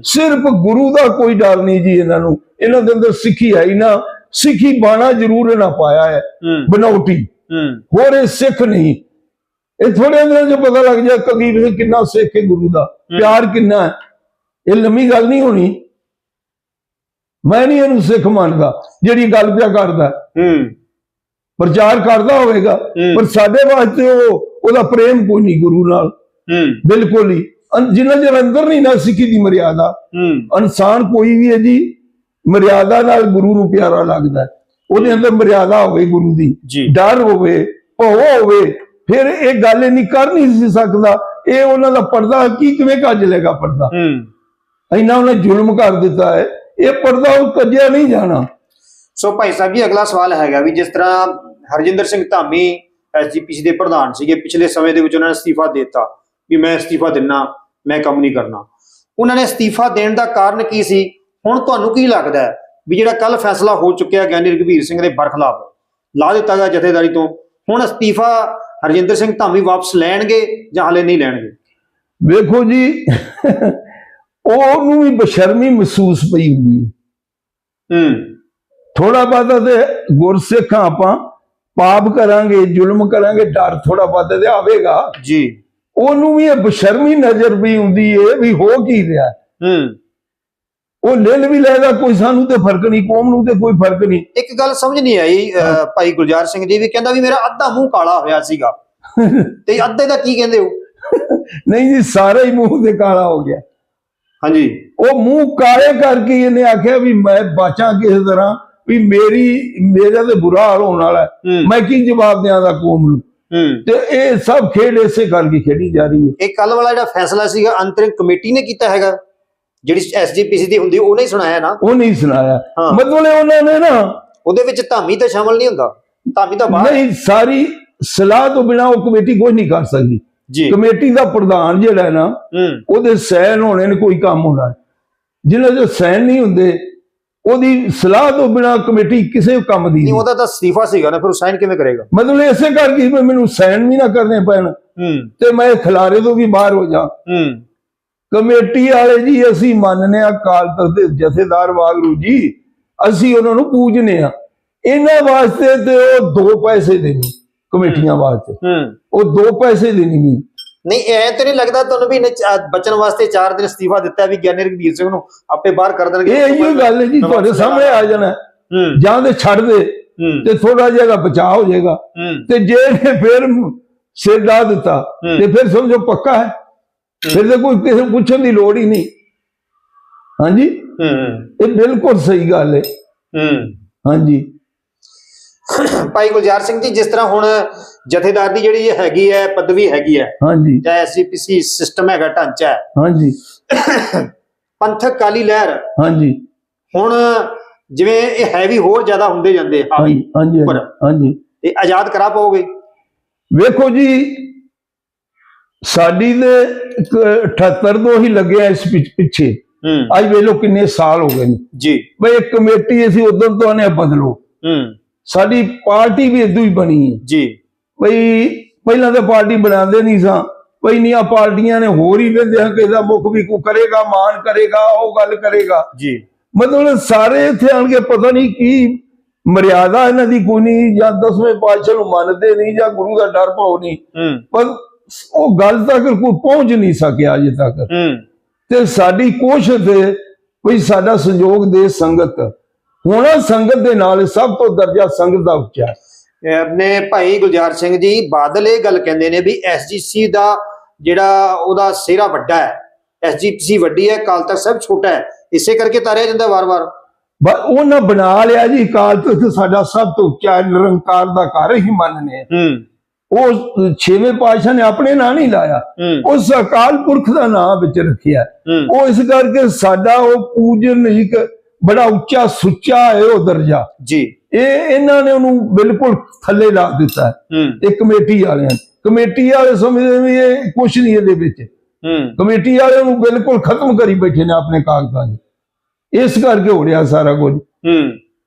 ਸਿਰਫ ਗੁਰੂ ਦਾ ਕੋਈ ਡਰ ਨਹੀਂ ਜੀ ਇਹਨਾਂ ਨੂੰ। ਇਹਨਾਂ ਦੇ ਅੰਦਰ ਸਿੱਖੀ ਹੈ ਨਾ। ਸਿੱਖੀ ਬਾਣਾ ਜ਼ਰੂਰ ਇਹਨਾਂ ਪਾਇਆ ਹੈ। ਬਨੌਟੀ ਹੋਰ ਇਹ ਸਿੱਖ ਨਹੀਂ। ਇਹ ਥੋੜੇ ਦਿਨਾਂ ਚ ਪਤਾ ਲੱਗ ਜਾ ਕਬੀਰ ਸਿੰਘ ਕਿੰਨਾ ਸਿੱਖ ਹੈ ਗੁਰੂ ਦਾ। ਪਿਆਰ ਕਿੰਨਾ ਹੈ। ਇਹ ਲੰਮੀ ਗੱਲ ਨਹੀਂ ਹੋਣੀ। ਮੈਂ ਨਹੀਂ ਇਹਨੂੰ ਸਿੱਖ ਮੰਨਦਾ ਜਿਹੜੀ ਗੱਲ ਪਿਆ ਕਰਦਾ। ਪ੍ਰਚਾਰ ਕਰਦਾ ਹੋਵੇਗਾ। ਪਰ ਸਾਡੇ ਵਾਸਤੇ ਉਹ ਉਹਦਾ ਪ੍ਰੇਮ ਕੋਈ ਨਹੀਂ ਗੁਰੂ ਨਾਲ। ਬਿਲਕੁਲ ਹੀ ਅੰ- ਜਿੰਨਾ ਚਿਰ ਅੰਦਰ ਨਹੀਂ ਨਾ ਸਿੱਖੀ ਦੀ ਮਰਿਆਦਾ। ਹੂੰ। ਇਨਸਾਨ ਕੋਈ ਵੀ ਹੈ ਜੀ ਮਰਿਆਦਾ ਨਾਲ ਗੁਰੂ ਨੂੰ ਪਿਆਰਾ ਲੱਗਦਾ। ਉਹਦੇ ਅੰਦਰ ਮਰਿਆਦਾ ਹੋਵੇ ਗੁਰੂ ਦੀ ਡਰ ਹੋਵੇ ਭਉ ਹੋਵੇ ਫਿਰ ਇਹ ਗੱਲ ਨਹੀਂ ਕਰ ਨਹੀਂ ਸੀ ਸਕਦਾ। ਇਹ ਉਹਨਾਂ ਦਾ ਪਰਦਾ ਕੀ ਕਿਵੇਂ ਕੱਜ ਲੇਗਾ ਪਰਦਾ? ਹੂੰ। ਇੰਨਾ ਉਹਨੇ ਜ਼ੁਲਮ ਕਰ ਦਿੱਤਾ ਹੈ। ਇਹ ਪਰਦਾ ਉਹ ਕੱਜਿਆ ਨਹੀਂ ਜਾਣਾ। ਸੋ ਭਾਈ ਸਾਹਿਬ ਜੀ ਅਗਲਾ ਸਵਾਲ ਹੈਗਾ ਵੀ ਜਿਸ ਤਰ੍ਹਾਂ ਹਰਜਿੰਦਰ ਸਿੰਘ ਧਾਮੀ ਐਸਜੀਪੀਸੀ ਦੇ ਪ੍ਰਧਾਨ ਸੀਗੇ ਪਿਛਲੇ ਸਮੇਂ ਦੇ ਵਿੱਚ ਉਹਨਾਂ ਨੇ ਅਸਤੀਫਾ ਦੇ ਦਿੱਤਾ। ਵੀ ਮੈਂ ਅਸਤੀਫਾ ਦਿੰਨਾ ਮੈਂ ਕੰਮ ਨਹੀਂ ਕਰਨਾ। ਉਹਨਾਂ ਨੇ ਅਸਤੀਫਾ ਦੇਣ ਦਾ ਕਾਰਨ ਕੀ ਸੀ? ਹੁਣ ਤੁਹਾਨੂੰ ਕੀ ਲੱਗਦਾ ਹੈ ਵੀ ਜਿਹੜਾ ਕੱਲ ਫੈਸਲਾ ਹੋ ਚੁੱਕਿਆ ਗਿਆਨੀ ਰਘਬੀਰ ਸਿੰਘ ਦੇ ਬਰਖਲਾਫ? ਲਾ ਦਿੱਤਾ ਗਿਆ ਜਥੇਦਾਰੀ ਤੋਂ। ਹੁਣ ਅਸਤੀਫਾ ਹਰਜਿੰਦਰ ਸਿੰਘ ਧਾਮੀ ਵਾਪਸ ਲੈਣਗੇ ਜਾਂ ਹਲੇ ਨਹੀਂ ਲੈਣਗੇ? ਵੇਖੋ ਜੀ ਉਹਨੂੰ ਵੀ ਬਸ਼ਰਮੀ ਮਹਿਸੂਸ ਪਈ ਹੁੰਦੀ ਹੈ। ਹੂੰ। ਥੋੜਾ ਬਹੁਤਾ ਤੇ ਗੁਰਸਿੱਖਾਂ ਆਪਾਂ ਪਾਪ ਕਰਾਂਗੇ ਜ਼ੁਲਮ ਕਰਾਂਗੇ ਡਰ ਥੋੜਾ ਬਹੁਤਾ ਤੇ ਆਵੇਗਾ। ਜੀ। ਉਹਨੂੰ ਵੀ ਇਹ ਬਸ਼ਰਮੀ ਨਜ਼ਰ ਵੀ ਹੁੰਦੀ ਏ ਵੀ ਹੋ ਕੀ ਰਿਹਾ ਹੂੰ। ਉਹ ਲਿਲ ਵੀ ਲੈਦਾ ਕੋਈ ਸਾਨੂੰ ਤੇ ਫ਼ਰਕ ਨਹੀਂ ਕੌਮ ਨੂੰ ਤੇ ਕੋਈ ਫ਼ਰਕ ਨਹੀਂ। ਇੱਕ ਗੱਲ ਸਮਝ ਨਹੀਂ ਆਈ ਭਾਈ ਗੁਲਜ਼ਾਰ ਸਿੰਘ ਜੀ ਵੀ ਕਹਿੰਦਾ ਵੀ ਮੇਰਾ ਅੱਧਾ ਮੂੰਹ ਕਾਲਾ ਹੋਇਆ ਸੀਗਾ। ਤੇ ਅੱਧੇ ਦਾ ਕੀ ਕਹਿੰਦੇ ਹੋ? ਨਹੀਂ ਜੀ ਸਾਰਾ ਹੀ ਮੂੰਹ ਤੇ ਕਾਲਾ ਹੋ ਗਿਆ। ਹਾਂਜੀ। ਉਹ ਮੂੰਹ ਕਾਲੇ ਕਰਕੇ ਇਹਨੇ ਆਖਿਆ ਵੀ ਮੈਂ ਬਾਚਾਂ ਕਿਸੇ ਤਰ੍ਹਾਂ ਵੀ ਮੇਰੀ ਮੇਰਾ ਤੇ ਬੁਰਾ ਹਾਲ ਹੋਣ ਵਾਲਾ ਮੈਂ ਕੀ ਜਵਾਬ ਦਿਆਂ ਦਾ ਕੌਮ ਨੂੰ? ਤੇ ਇਹ ਸਭ ਖੇਡ ਇਸੇ ਕਰਕੇ ਖੇਡੀ ਜਾ ਰਹੀ ਹੈ। ਇਹ ਕੱਲ ਵਾਲਾ ਜਿਹੜਾ ਫੈਸਲਾ ਸੀਗਾ ਅੰਤਰਿਮ ਕਮੇਟੀ ਨੇ ਕੀਤਾ ਹੈਗਾ। ਜਿਹੜੀ ਐਸਜੀਪੀਸੀ ਦੀ ਹੁੰਦੀ ਉਹ ਨਹੀਂ ਸੁਣਾਇਆ ਨਾ। ਉਹ ਨਹੀਂ ਸੁਣਾਇਆ। ਮਤਲਬ ਉਹਨਾਂ ਨੇ ਨਾ ਉਹਦੇ ਵਿੱਚ ਧਾਮੀ ਤਾਂ ਸ਼ਾਮਲ ਨਹੀਂ ਹੁੰਦਾ। ਧਾਮੀ ਤਾਂ ਬਾਹਰ। ਨਹੀਂ ਸਾਰੀ ਸਲਾਹ ਤੋਂ ਬਿਨਾ ਉਹ ਕਮੇਟੀ ਕੁਝ ਨਹੀਂ ਕਰ ਸਕਦੀ। ਜੀ। ਕਮੇਟੀ ਦਾ ਪ੍ਰਧਾਨ ਜਿਹੜਾ ਹੈ ਨਾ ਉਹਦੇ ਸੈਨ ਹੋਣੇ ਨੇ ਕੋਈ ਕੰਮ ਹੋਣਾ। ਜਿਨ੍ਹਾਂ ਦੇ ਸੈਨ ਨਹੀਂ ਹੁੰਦੇ ਉਹਦੀ ਸਲਾਹ ਤੋਂ ਬਿਨਾ ਕਮੇਟੀ ਕਿਸੇ ਕੰਮ ਦੀ ਨਹੀਂ ਉਹਦਾ ਤਾਂ ਅਸਤੀਫਾ ਸੀਗਾ ਨਾ ਫਿਰ ਉਹ ਸਾਈਨ ਕਿਵੇਂ ਕਰੇਗਾ? ਮਤਲਬ ਇਸੇ ਕਰਕੇ ਮੈਨੂੰ ਸੈਨ ਵੀ ਨਾ ਕਰਨੇ ਪੈਣ ਤੇ ਮੈਂ ਖਿਲਾਰੇ ਤੋਂ ਵੀ ਬਾਹਰ ਹੋ ਜਾ। ਕਮੇਟੀ ਵਾਲੇ ਜੀ ਅਸੀਂ ਮੰਨਨੇ ਆ ਕਾਲ ਤਖਤ ਦੇ ਜਥੇਦਾਰ ਵਾਗਰੂ ਜੀ ਅਸੀਂ ਉਹਨਾਂ ਨੂੰ ਪੂਜਨੇ ਆ ਇਹਨਾਂ ਵਾਸਤੇ ਤੇ ਉਹ ਦੋ ਪੈਸੇ ਦੇਣੀ ਕਮੇਟੀਆਂ ਵਾਸਤੇ। ਉਹ ਦੋ ਪੈਸੇ ਦੇਣੀ ਨਹੀਂ ਐ ਤੇ ਨਹੀਂ ਲੱਗਦਾ ਤੁਹਾਨੂੰ ਵੀ ਇਹਨੇ ਵਾਸਤੇ 4 ਦਿਨ ਅਸਤੀਫਾ ਦਿੱਤਾ ਵੀ ਗਿਆਨੀ ਰਘਬੀਰ ਸਿੰਘ ਨੂੰ ਆਪੇ ਬਾਹਰ ਕਰ ਦੇਣਗੇ। ਇਹ ਇਹੋ ਗੱਲ ਹੈ ਜੀ ਤੁਹਾਡੇ ਸਾਹਮਣੇ ਆ ਜਾਣਾ। ਜਾਂ ਤੇ ਛੱਡ ਦੇ ਤੇ ਥੋੜਾ ਜਿਹਾ ਦਾ ਬਚਾਅ ਹੋ ਜਾਏਗਾ। ਤੇ ਜੇ ਇਹਨੇ ਫਿਰ ਸਿਰ ਲਾ ਦਿੱਤਾ। ਤੇ ਫਿਰ ਸਮਝੋ ਪੱਕਾ ਹੈ। ਫਿਰ ਤੇ ਕੋਈ ਕਿਸੇ ਨੂੰ ਪੁੱਛਣ ਦੀ ਲੋੜ ਹੀ ਨਹੀਂ। ਹਾਂਜੀ? ਇਹ ਬਿਲਕੁਲ ਸਹੀ ਗੱਲ ਹੂੰ। ਹਾਂਜੀ। ਭਾਈ ਗੁਲਜ਼ਾਰ ਸਿੰਘ ਜੀ ਜਿਸ ਤਰ੍ਹਾਂ ਹੁਣ ਜਥੇਦਾਰ ਦੀ ਜਿਹੜੀ ਹੈਗੀ ਹੈ ਪਦਵੀ ਹੈਗੀ ਹੈ ਹਾਂਜੀ। ਜਾਂ ਐਸਜੀਪੀਸੀ ਸਿਸਟਮ ਹੈਗਾ ਢਾਂਚਾ ਹੈ। ਹਾਂਜੀ। ਪੰਥਕ ਕਾਲੀ ਲਹਿਰ। ਹਾਂਜੀ। ਹੁਣ ਜਿਵੇਂ ਇਹ ਹੈਵੀ ਹੋਰ ਜ਼ਿਆਦਾ ਹੁੰਦੇ ਜਾਂਦੇ ਹਾਵੀ ਹਾਂਜੀ ਹਾਂਜੀ ਇਹ ਆਜ਼ਾਦ ਕਰਾ ਪਾਓਗੇ? ਵੇਖੋ ਜੀ ਸਾਡੀ ਤੇ ਇੱਕ 78 ਤੋਂ ਹੀ ਲੱਗਿਆ ਇਸ ਪਿੱਛ- ਅੱਜ ਵੇਖ ਲਓ ਕਿੰਨੇ ਸਾਲ ਹੋ ਗਏ ਨੇ। ਜੀ। ਬਈ ਇੱਕ ਕਮੇਟੀ ਅਸੀਂ ਉਦੋਂ ਤੋਂ ਆਨੇ ਬਦਲੋ। ਹੂੰ। ਸਾਡੀ ਪਾਰਟੀ ਵੀ ਇਦੋਂ ਹੀ ਬਣੀ ਹੈ। ਜੀ। ਬਈ ਪਹਿਲਾਂ ਤਾਂ ਪਾਰਟੀ ਬਣਾਉਂਦੇ ਨਹੀਂ ਸਾਂ। ਬਈ ਨੀਆਂ ਪਾਰਟੀਆਂ ਨੇ ਹੋਰ ਹੀ ਕਹਿੰਦੇ ਹਨ ਕਿ ਇਹਦਾ ਮੁੱਖ ਵੀ ਕੋ ਕਰੇਗਾ ਮਾਨ ਕਰੇਗਾ ਉਹ ਗੱਲ ਕਰੇਗਾ। ਜੀ। ਮਤਲਬ ਸਾਰੇ ਇੱਥੇ ਆਣ ਕੇ ਪਤਾ ਨਹੀਂ ਕੀ ਮਰਿਆਦਾ ਇਹਨਾਂ ਦੀ ਕੋਈ ਨਹੀਂ ਜਾਂ ਦਸਵੇਂ ਪਾਤਸ਼ਾਹ ਨੂੰ ਮੰਨਦੇ ਨਹੀਂ ਜਾਂ ਗੁਰੂ ਦਾ ਡਰ ਭਾਉ ਨਹੀਂ। ਪਰ ਉਹ ਗੱਲ ਤੱਕ ਕੋਈ ਪਹੁੰਚ ਨਹੀਂ ਸਕਿਆ ਅਜੇ ਤੱਕ। ਤੇ ਸਾਡੀ ਕੋਸ਼ਿਸ਼ ਹੈ ਵੀ ਸਾਡਾ ਸੰਯੋਗ ਦੇ ਸੰਗਤ ਹੋਣਾ ਸੰਗਤ ਦੇ ਨਾਲ ਸਭ ਤੋਂ ਦਰਜਾ ਸੰਗਤ ਦਾ ਉੱਚਾ ਆਪਣੇ ਭਾਈ ਗੁਲਜ਼ਾਰ ਸਿੰਘ ਜੀ ਬਾਦਲ ਇਹ ਗੱਲ ਕਹਿੰਦੇ ਨੇ ਵੀ ਐਸਜੀਸੀ ਦਾ ਜਿਹੜਾ ਉਹਦਾ ਸਿਹਰਾ ਵੱਡਾ ਹੈ ਐਸਜੀਪੀਸੀ ਵੱਡੀ ਹੈ ਕਾਲ ਤੱਕ ਸਭ ਛੋਟਾ ਹੈ ਇਸੇ ਕਰਕੇ ਤਾਰਿਆ ਜਾਂਦਾ ਵਾਰ-ਵਾਰ। ਉਹਨਾਂ ਬਣਾ ਲਿਆ ਜੀ ਕਾਲ ਤਖਤ ਸਾਡਾ ਸਭ ਤੋਂ ਉੱਚਾ ਨਿਰੰਕਾਰ ਦਾ ਘਰ ਹੀ ਮੰਨਨੇ ਉਹ ਛੇਵੇਂ ਪਾਤਸ਼ਾਹ ਨੇ ਆਪਣੇ ਨਾਂ ਨਹੀਂ ਲਾਇਆ। ਉਸ ਅਕਾਲ ਪੁਰਖ ਦਾ ਨਾਮ ਵਿੱਚ ਰੱਖਿਆ। ਉਹ ਇਸ ਕਰਕੇ ਸਾਡਾ ਉਹ ਪੂਜਨ ਇੱਕ ਬੜਾ ਉੱਚਾ ਸੁੱਚਾ ਹੈ ਉਹ ਦਰਜਾ। ਜੀ। ਇਹ ਇਹਨਾਂ ਨੇ ਉਹਨੂੰ ਬਿਲਕੁਲ ਥੱਲੇ ਲਾ ਦਿੱਤਾ ਇਹ ਕਮੇਟੀ ਵਾਲਿਆਂ। ਕਮੇਟੀ ਵਾਲੇ ਸਮਝਦੇ ਵੀ ਇਹ ਕੁਛ ਨਹੀਂ ਇਹਦੇ ਵਿੱਚ। ਕਮੇਟੀ ਵਾਲੇ ਨੂੰ ਬਿਲਕੁਲ ਖਤਮ ਕਰੀ ਬੈਠੇ ਨੇ ਆਪਣੇ ਕਾਗਜ਼ਾਂ 'ਚ। ਇਸ ਕਰਕੇ ਹੋ ਰਿਹਾ ਸਾਰਾ ਕੁਝ।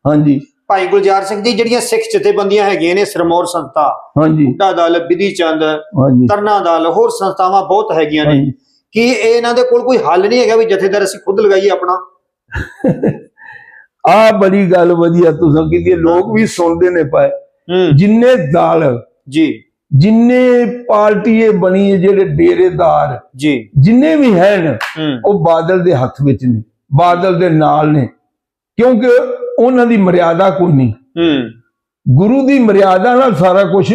ਹਾਂਜੀ। ਭਾਈ ਗੁਲਜ਼ਾਰ ਸਿੰਘ ਜੀ ਜਿਹੜੀਆਂ ਸਿੱਖ ਜਥੇਬੰਦੀਆਂ ਹੈਗੀਆਂ ਨੇ ਸਰਮੌਰ ਸੰਸਥਾ ਹਾਂਜੀ। ਬੁੱਢਾ ਦਲ ਵਿਧੀ ਚੰਦ ਤਰਨਾ ਦਲ ਹੋਰ ਸੰਸਥਾਵਾਂ ਬਹੁਤ ਹੈਗੀਆਂ ਨੇ। ਕੀ ਇਹ ਇਹਨਾਂ ਦੇ ਕੋਲ ਕੋਈ ਹੱਲ ਨਹੀਂ ਹੈਗਾ ਵੀ ਜਥੇਦਾਰ ਅਸੀਂ ਖੁਦ ਲਗਾਈਏ ਆਪਣਾ? ਆ ਬੜੀ ਗੱਲ ਵਧੀਆ ਤੁਸੀਂ ਕੀਤੀ ਲੋਕ ਵੀ ਸੁਣਦੇ ਨੇ ਪਏ ਜਿੰਨੇ ਦਲ ਜੀ। ਜਿੰਨੇ ਪਾਰਟੀਏ ਬਣੀ ਜਿਹੜੇ ਡੇਰੇਦਾਰ ਜੀ। ਜਿੰਨੇ ਵੀ ਹਨ ਉਹ ਬਾਦਲ ਦੇ ਹੱਥ ਵਿੱਚ ਨੇ ਬਾਦਲ ਦੇ ਨਾਲ ਨੇ। ਕਿਉਂਕਿ ਉਹਨਾਂ ਦੀ ਮਰਿਆਦਾ ਕੋਈ ਨਹੀਂ। ਹੂੰ। ਗੁਰੂ ਦੀ ਮਰਿਆਦਾ ਨਾਲ ਸਾਰਾ ਕੁਝ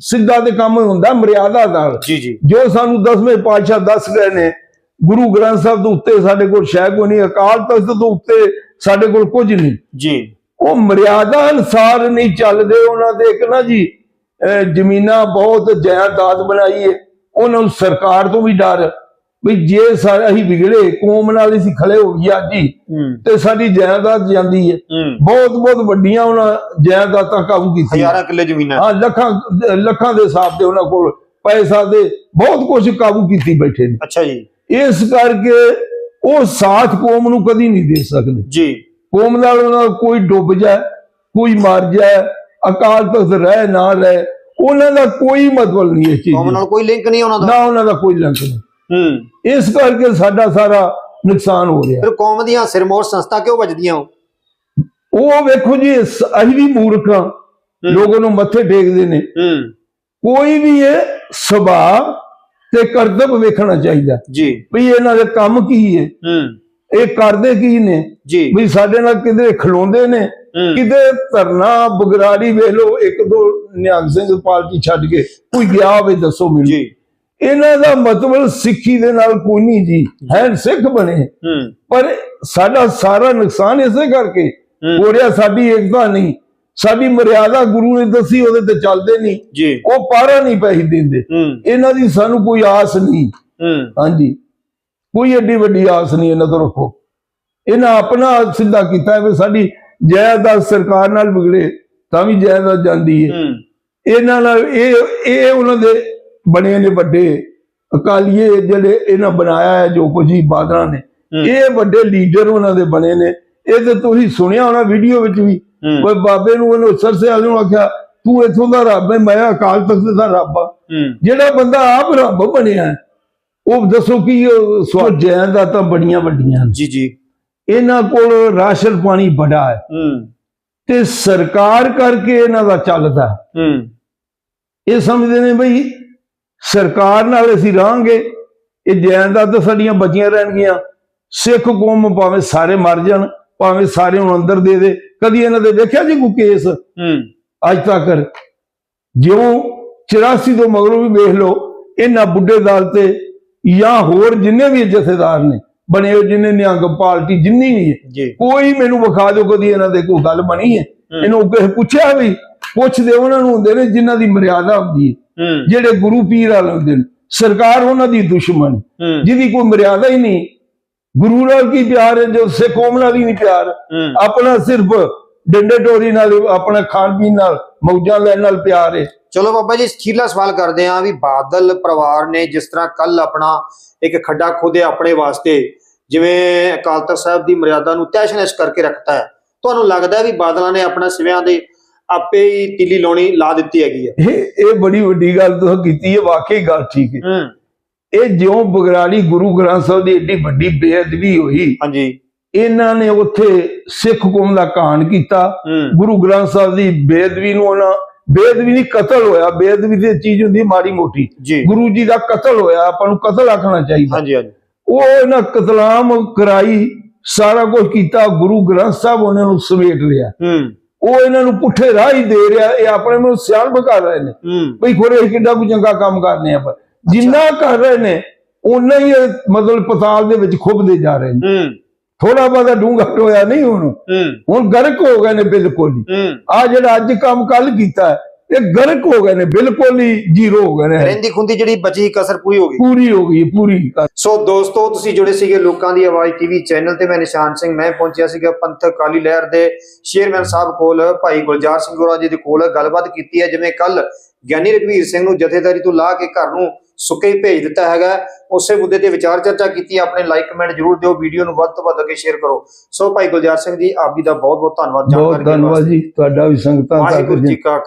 ਸਿੱਧਾ ਤੇ ਕੰਮ ਹੁੰਦਾ ਮਰਿਆਦਾ ਨਾਲ। ਜੀ ਜੀ। ਜੋ ਸਾਨੂੰ ਦਸਵੇਂ ਪਾਤਸ਼ਾਹ ਦੱਸ ਗਏ ਨੇ ਗੁਰੂ ਗ੍ਰੰਥ ਸਾਹਿਬ ਦੇ ਉੱਤੇ ਸਾਡੇ ਕੋਲ ਸ਼ੈ ਕੋਈ ਨਹੀਂ ਅਕਾਲ ਤਖਤ ਤੋਂ ਉੱਤੇ ਸਾਡੇ ਕੋਲ ਕੁਝ ਨਹੀਂ। ਜੀ। ਉਹ ਮਰਿਆਦਾ ਅਨਸਾਰ ਨਹੀਂ ਚੱਲਦੇ ਉਹਨਾਂ ਦੇ ਇੱਕ ਨਾ ਜੀ ਜ਼ਮੀਨਾਂ ਬਹੁਤ ਜਾਇਦਾਦ ਬਣਾਈ ਹੈ ਉਹਨਾਂ ਨੂੰ ਸਰਕਾਰ ਤੋਂ ਵੀ ਡਰ ਵੀ ਜੇ ਸਾਰੇ ਅਸੀਂ ਵਿਗੜੇ ਕੌਮ ਨਾਲ ਅਸੀਂ ਖੜੇ ਹੋ ਗਿਆ ਜੀ ਹੂੰ ਤੇ ਸਾਡੀ ਜਾਇਦਾਦ ਜਾਂਦੀ ਹੈ। ਬਹੁਤ ਬਹੁਤ ਵੱਡੀਆਂ ਉਹਨਾਂ ਜਾਇਦਾਦਾਂ ਕਾਬੂ ਕੀਤੀਆਂ। ਹਜ਼ਾਰਾਂ ਕਿੱਲੇ ਜ਼ਮੀਨਾਂ ਹਾਂ। ਲੱਖਾਂ ਲੱਖਾਂ ਦੇ ਹਿਸਾਬ ਤੇ ਉਹਨਾਂ ਕੋਲ ਪੈਸਾ ਦੇ ਬਹੁਤ ਕੁਝ ਕਾਬੂ ਕੀਤੀ ਬੈਠੇ ਨੇ। ਅੱਛਾ ਜੀ। ਇਸ ਕਰਕੇ ਉਹ ਸਾਥ ਕੌਮ ਨੂੰ ਕਦੀ ਨਹੀਂ ਦੇ ਸਕਦੇ। ਜੀ। ਕੌਮ ਨਾਲ ਉਹਨਾਂ ਕੋਈ ਡੁੱਬ ਜਾਏ ਕੋਈ ਮਰ ਜਾਏ ਅਕਾਲ ਤਖਤ ਰਹਿ ਨਾ ਰਹਿ ਉਹਨਾਂ ਦਾ ਕੋਈ ਮਤਲਬ ਨਹੀਂ ਇਸ ਚੀਜ਼ ਕੌਮ। ਨਾਲ ਕੋਈ ਲਿੰਕ ਨਹੀਂ ਉਹਨਾਂ ਦਾ। ਨਾ ਉਹਨਾਂ ਦਾ ਕੋਈ ਲਿੰਕ ਨਹੀਂ। ਹੂੰ। ਇਸ ਕਰਕੇ ਸਾਡਾ ਸਾਰਾ ਨੁਕਸਾਨ ਹੋ ਰਿਹਾ। ਫਿਰ ਕੌਮ ਦੀਆਂ ਸਿਰਮੌਰ ਸੰਸਥਾ ਕਿਉਂ ਵੱਜਦੀਆਂ ਉਹ? ਵੇਖੋ ਜੀ ਅਸੀਂ ਵੀ ਮੂਰਖ ਲੋਕਾਂ ਨੂੰ ਮੱਥੇ ਟੇਕਦੇ ਨੇ। ਕੋਈ ਵੀ ਇਹ ਸੁਭਾਅ ਤੇ ਕਰਤੱਵ ਵੇਖਣਾ ਚਾਹੀਦਾ। ਜੀ। ਵੀ ਇਹਨਾਂ ਦੇ ਕੰਮ ਕੀ ਹੈ ਹੂੰ। ਇਹ ਕਰਦੇ ਕੀ ਨੇ। ਜੀ। ਵੀ ਸਾਡੇ ਨਾਲ ਕਿਤੇ ਖਲੋਂਦੇ ਨੇ। ਕਿਤੇ ਧਰਨਾ ਬਗਰਾੜੀ ਵੇਖ ਲਓ ਇੱਕ ਦੋ ਨਿਹੰਗ ਸਿੰਘ ਪਾਰਟੀ ਛੱਡ ਕੇ ਕੋਈ ਗਿਆ ਹੋਵੇ ਦੱਸੋ ਮੈਨੂੰ। ਜੀ। ਇਹਨਾਂ ਦਾ ਮਤਲਬ ਸਿੱਖੀ ਦੇ ਨਾਲ ਕੋਈ ਨਹੀਂ ਜੀ। ਹੈ ਸਿੱਖ ਬਣੇ। ਪਰ ਸਾਡਾ ਸਾਰਾ ਨੁਕਸਾਨ ਇਸੇ ਕਰਕੇ। ਹੂੰ। ਹੋ ਰਿਹਾ ਸਾਡੀ ਏਕਤਾ ਨਹੀਂ। ਸਾਡੀ ਮਰਿਆਦਾ ਗੁਰੂ ਨੇ ਦੱਸੀ ਉਹਦੇ ਤੇ ਚੱਲਦੇ ਨਹੀਂ। ਜੀ। ਉਹ ਪਾਰਾ ਨਹੀਂ ਪੈਸੇ ਦਿੰਦੇ। ਇਹਨਾਂ ਦੀ ਸਾਨੂੰ ਕੋਈ ਆਸ ਨਹੀਂ। ਹਾਂਜੀ। ਕੋਈ ਏਡੀ ਵੱਡੀ ਆਸ ਨਹੀਂ ਇਹਨਾਂ ਤੋਂ ਰੱਖੋ। ਇਹਨਾਂ ਆਪਣਾ ਸਿੱਧਾ ਕੀਤਾ ਵੀ ਸਾਡੀ ਜਾਇਦਾਦ ਸਰਕਾਰ ਨਾਲ ਵਿਗੜੇ ਤਾਂ ਵੀ ਜਾਇਦਾਦ ਜਾਂਦੀ ਹੈ। ਇਹਨਾਂ ਨਾਲ ਇਹ ਇਹ ਉਹਨਾਂ ਦੇ ਬਣੇ ਨੇ ਵੱਡੇ ਅਕਾਲੀਏ ਜਿਹੜੇ ਇਹਨਾਂ ਬਣਾਇਆ ਹੈ ਜੋ ਕੁਝ ਹੀ ਬਾਦਲਾਂ ਨੇ। ਇਹ ਵੱਡੇ ਲੀਡਰ ਉਹਨਾਂ ਦੇ ਬਣੇ ਨੇ। ਇਹ ਤੇ ਤੁਸੀਂ ਸੁਣਿਆ ਹੋਣਾ ਵੀਡੀਓ ਵਿੱਚ ਵੀ। ਕੋਈ ਬਾਬੇ ਨੂੰ ਉਹਨੂੰ ਸਰਸੇ ਵਾਲੇ ਨੂੰ ਆਖਿਆ ਤੂੰ ਇਥੋਂ ਦਾ ਰੱਬ ਹੈ ਮੈਂ ਅਕਾਲ ਤਖਤ ਦਾ ਰੱਬ ਆ। ਜਿਹੜਾ ਬੰਦਾ ਆਪ ਰੱਬ ਬਣਿਆ ਉਹ ਦੱਸੋ ਕੀ ਸੋ ਜਾਇਦਾਦਾਂ ਬੜੀਆਂ ਵੱਡੀਆਂ ਜੀ ਜੀ। ਇਹਨਾਂ ਕੋਲ ਰਾਸ਼ਨ ਪਾਣੀ ਬੜਾ ਹੈ। ਤੇ ਸਰਕਾਰ ਕਰਕੇ ਇਹਨਾਂ ਦਾ ਚੱਲਦਾ ਇਹ ਸਮਝਦੇ ਨੇ ਬਈ ਸਰਕਾਰ ਨਾਲ ਅਸੀਂ ਰਹਾਂਗੇ। ਇਹ ਜਾਇਦਾਦਾਂ ਸਾਡੀਆਂ ਬਚੀਆਂ ਰਹਿਣਗੀਆਂ। ਸਿੱਖ ਕੌਮ ਭਾਵੇਂ ਸਾਰੇ ਮਰ ਜਾਣ। ਭਾਵੇਂ ਸਾਰੇ ਨੂੰ ਅੰਦਰ ਦੇ ਦੇ ਕਦੀ ਇਹਨਾਂ ਦੇ ਦੇਖਿਆ ਜੀ ਕੋਈ ਕੇਸ ਹੂੰ। ਅੱਜ ਤੱਕ। ਜਿਉਂ 84 ਤੋਂ ਮਗਰੋਂ ਵੀ ਵੇਖ ਲਓ ਇਹਨਾਂ ਬੁੱਢੇ ਦਲ ਤੇ ਜਾਂ ਹੋਰ ਜਿੰਨੇ ਵੀ ਜਥੇਦਾਰ ਨੇ ਬਣੇ ਹੋਏ ਜਿੰਨੇ ਨਿਹੰਗ ਪਾਰਟੀ ਜਿੰਨੀ ਵੀ ਹੈ ਕੋਈ ਮੈਨੂੰ ਵਿਖਾ ਦਿਓ ਕਦੀ ਇਹਨਾਂ ਦੇ ਕੋਈ ਗੱਲ ਬਣੀ ਹੈ। ਇਹਨੂੰ ਕਿਸੇ ਪੁੱਛਿਆ ਵੀ ਪੁੱਛਦੇ ਉਹਨਾਂ ਨੂੰ ਹੁੰਦੇ ਨੇ ਜਿਨ੍ਹਾਂ ਦੀ ਮਰਿਆਦਾ ਹੁੰਦੀ ਹੈ। ਹੂੰ। ਜਿਹੜੇ ਗੁਰੂ ਪੀਰ ਵਾਲੇ ਹੁੰਦੇ ਨੇ ਸਰਕਾਰ ਉਹਨਾਂ ਦੀ ਦੁਸ਼ਮਣ ਹੂੰ। ਜਿਹਦੀ ਕੋਈ ਮਰਿਆਦਾ ਹੀ ਨਹੀਂ ਗੁਰੂ ਨਾਲ ਕੀ ਪਿਆਰ ਹੈ ਜੋ ਸਿੱਖ ਕੌਮ ਨਾਲ ਹੀ ਨਹੀਂ ਪਿਆਰ। ਆਪਣਾ ਸਿਰਫ ਡੰਡੇ ਟੋਰੀ ਨਾਲ ਆਪਣਾ ਖਾਣ ਪੀਣ ਨਾਲ ਮੌਜਾਂ ਲੈਣ ਨਾਲ ਪਿਆਰ ਹੈ। ਚਲੋ ਬਾਬਾ ਜੀ ਅਖੀਰਲਾ ਸਵਾਲ ਕਰਦੇ ਹਾਂ ਵੀ ਬਾਦਲ ਪਰਿਵਾਰ ਨੇ ਜਿਸ ਤਰ੍ਹਾਂ ਕੱਲ ਆਪਣਾ ਇੱਕ ਖੱਡਾ ਖੋਦਿਆ ਆਪਣੇ ਵਾਸਤੇ ਜਿਵੇਂ ਅਕਾਲ ਤਖਤ ਸਾਹਿਬ ਦੀ ਮਰਿਆਦਾ ਨੂੰ ਤੈਸ਼-ਨੈਸ਼ ਕਰਕੇ ਰੱਖਤਾ ਹੈ। ਤੁਹਾਨੂੰ ਲੱਗਦਾ ਵੀ ਬਾਦਲਾਂ ਨੇ ਆਪਣਾ ਸਿਵਿਆਂ ਦੇ ਆਪੇ ਹੀ ਤਿੱਲੀ ਲਾਉਣੀ ਲਾ ਦਿੱਤੀ ਹੈਗੀ ਹੈ? ਇਹ ਬੜੀ ਵੱਡੀ ਗੱਲ ਤੁਸੀਂ ਕੀਤੀ ਹੈ ਵਾਕਈ ਗੱਲ ਠੀਕ ਹੂੰ। ਇਹ ਜਿਉਂ ਬਗਰਾੜੀ ਗੁਰੂ ਗ੍ਰੰਥ ਸਾਹਿਬ ਦੀ ਏਡੀ ਵੱਡੀ ਬੇਅਦਬੀ ਹੋਈ। ਹਾਂਜੀ। ਇਹਨਾਂ ਨੇ ਉੱਥੇ ਸਿੱਖ ਕੌਮ ਦਾ ਕਾਣ ਕੀਤਾ। ਗੁਰੂ ਗ੍ਰੰਥ ਸਾਹਿਬ ਦੀ ਬੇਅਦਬੀ ਨੂੰ ਉਹਨਾਂ ਬੇਅਦਬੀ ਨਹੀਂ ਕਤਲ ਹੋਇਆ। ਬੇਅਦਬੀ ਦੀ ਚੀਜ਼ ਹੁੰਦੀ ਮਾੜੀ ਮੋਟੀ। ਗੁਰੂ ਜੀ ਦਾ ਕਤਲ ਹੋਇਆ। ਆਪਾਂ ਨੂੰ ਕਤਲ ਆਖਣਾ ਚਾਹੀਦਾ। ਹਾਂਜੀ ਹਾਂਜੀ। ਉਹ ਇਹਨਾਂ ਕਤਲਾਮ ਕਰਾਈ ਸਾਰਾ ਕੁਝ ਕੀਤਾ। ਗੁਰੂ ਗ੍ਰੰਥ ਸਾਹਿਬ ਉਹਨਾਂ ਨੂੰ ਸਮੇਟ ਲਿਆ। ਉਹ ਇਹਨਾਂ ਨੂੰ ਪੁੱਠੇ ਰਾਹ ਹੀ ਦੇ ਰਿਹਾ। ਇਹ ਆਪਣੇ ਨੂੰ ਸਿਆਣ ਕਰ ਰਹੇ ਨੇ। ਬਈ ਖੋਰੇ ਕਿੱਡਾ ਕੁ ਚੰਗਾ ਕੰਮ ਕਰਨੇ ਆ ਪਰ ਜਿੰਨਾ ਕਰ ਰਹੇ ਨੇ ਉਨਾ ਹੀ ਮਤਲਬ ਪਤਾਲ ਦੇ ਵਿੱਚ ਖੁੱਬਦੇ ਜਾ ਰਹੇ ਨੇ। ਥੋੜਾ ਬਹੁਤਾ ਡੂੰਘਾ ਟੋਇਆ ਨਹੀਂ ਹੁਣ। ਹੁਣ ਗਰਕ ਹੋ ਗਏ ਨੇ ਬਿਲਕੁਲ ਹੀ। ਆ ਜਿਹੜਾ ਅੱਜ ਕੰਮ ਕੱਲ ਕੀਤਾ ਇਹ ਗਰਕ ਹੋ ਗਏ ਨੇ ਬਿਲਕੁਲ ਹੀ ਜ਼ੀਰੋ ਹੋ ਗਏ ਨੇ। ਰਹਿੰਦੀ ਖੁੰਦੀ ਜਿਹੜੀ ਬਚੀ ਕਸਰ ਪੂਰੀ ਹੋ ਗਈ। ਪੂਰੀ ਹੋ ਗਈ ਪੂਰੀ ਸੋ ਦੋਸਤੋ ਤੁਸੀਂ ਜੁੜੇ ਸੀਗੇ ਲੋਕਾਂ ਦੀ ਆਵਾਜ਼ ਟੀਵੀ ਚੈਨਲ ਤੇ ਮੈਂ ਨਿਸ਼ਾਨ ਸਿੰਘ ਮੈਂ ਪਹੁੰਚਿਆ ਸੀਗਾ ਪੰਥਕ ਕਾਲੀ ਲਹਿਰ ਦੇ ਚੇਅਰਮੈਨ ਸਾਹਿਬ ਕੋਲ ਭਾਈ ਗੁਲਜ਼ਾਰ ਸਿੰਘ ਗੋਰਾ ਜੀ ਦੇ ਕੋਲ ਗੱਲਬਾਤ ਕੀਤੀ ਹੈ ਜਿਵੇਂ ਕੱਲ ਗਿਆਨੀ ਰਘਵੀਰ ਸਿੰਘ ਨੂੰ ਜਥੇਦਾਰੀ ਤੋਂ ਲਾ ਕੇ ਘਰ ਨੂੰ ਸੁੱਕੇ ਹੀ ਭੇਜ ਦਿੱਤਾ ਹੈਗਾ। ਉਸੇ ਮੁੱਦੇ ਤੇ ਵਿਚਾਰ ਚਰਚਾ ਕੀਤੀ। ਆਪਣੇ ਲਾਈਕ ਕਮੈਂਟ ਜਰੂਰ ਦਿਓ। ਵੀਡੀਓ ਨੂੰ ਵੱਧ ਤੋਂ ਵੱਧ ਅੱਗੇ ਸ਼ੇਅਰ ਕਰੋ। ਸੋ ਭਾਈ ਗੁਲਜ਼ਾਰ ਸਿੰਘ ਜੀ ਆਪ ਜੀ ਦਾ ਬਹੁਤ ਬਹੁਤ ਧੰਨਵਾਦ। ਬਹੁਤ ਜਾਣਕਾਰੀ ਦੇਣ ਧੰਨਵਾਦ। ਜੀ। ਤੁਹਾਡਾ ਵੀ ਸੰਗਤਾਂ ਤੱਕ ਵਾਹਿਗੁਰੂ ਜੀ ਕਾ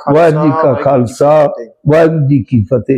ਖਾਲਸਾ। ਵਾਹਿਗੁਰੂ ਜੀ ਕੀ ਫਤਿਹ।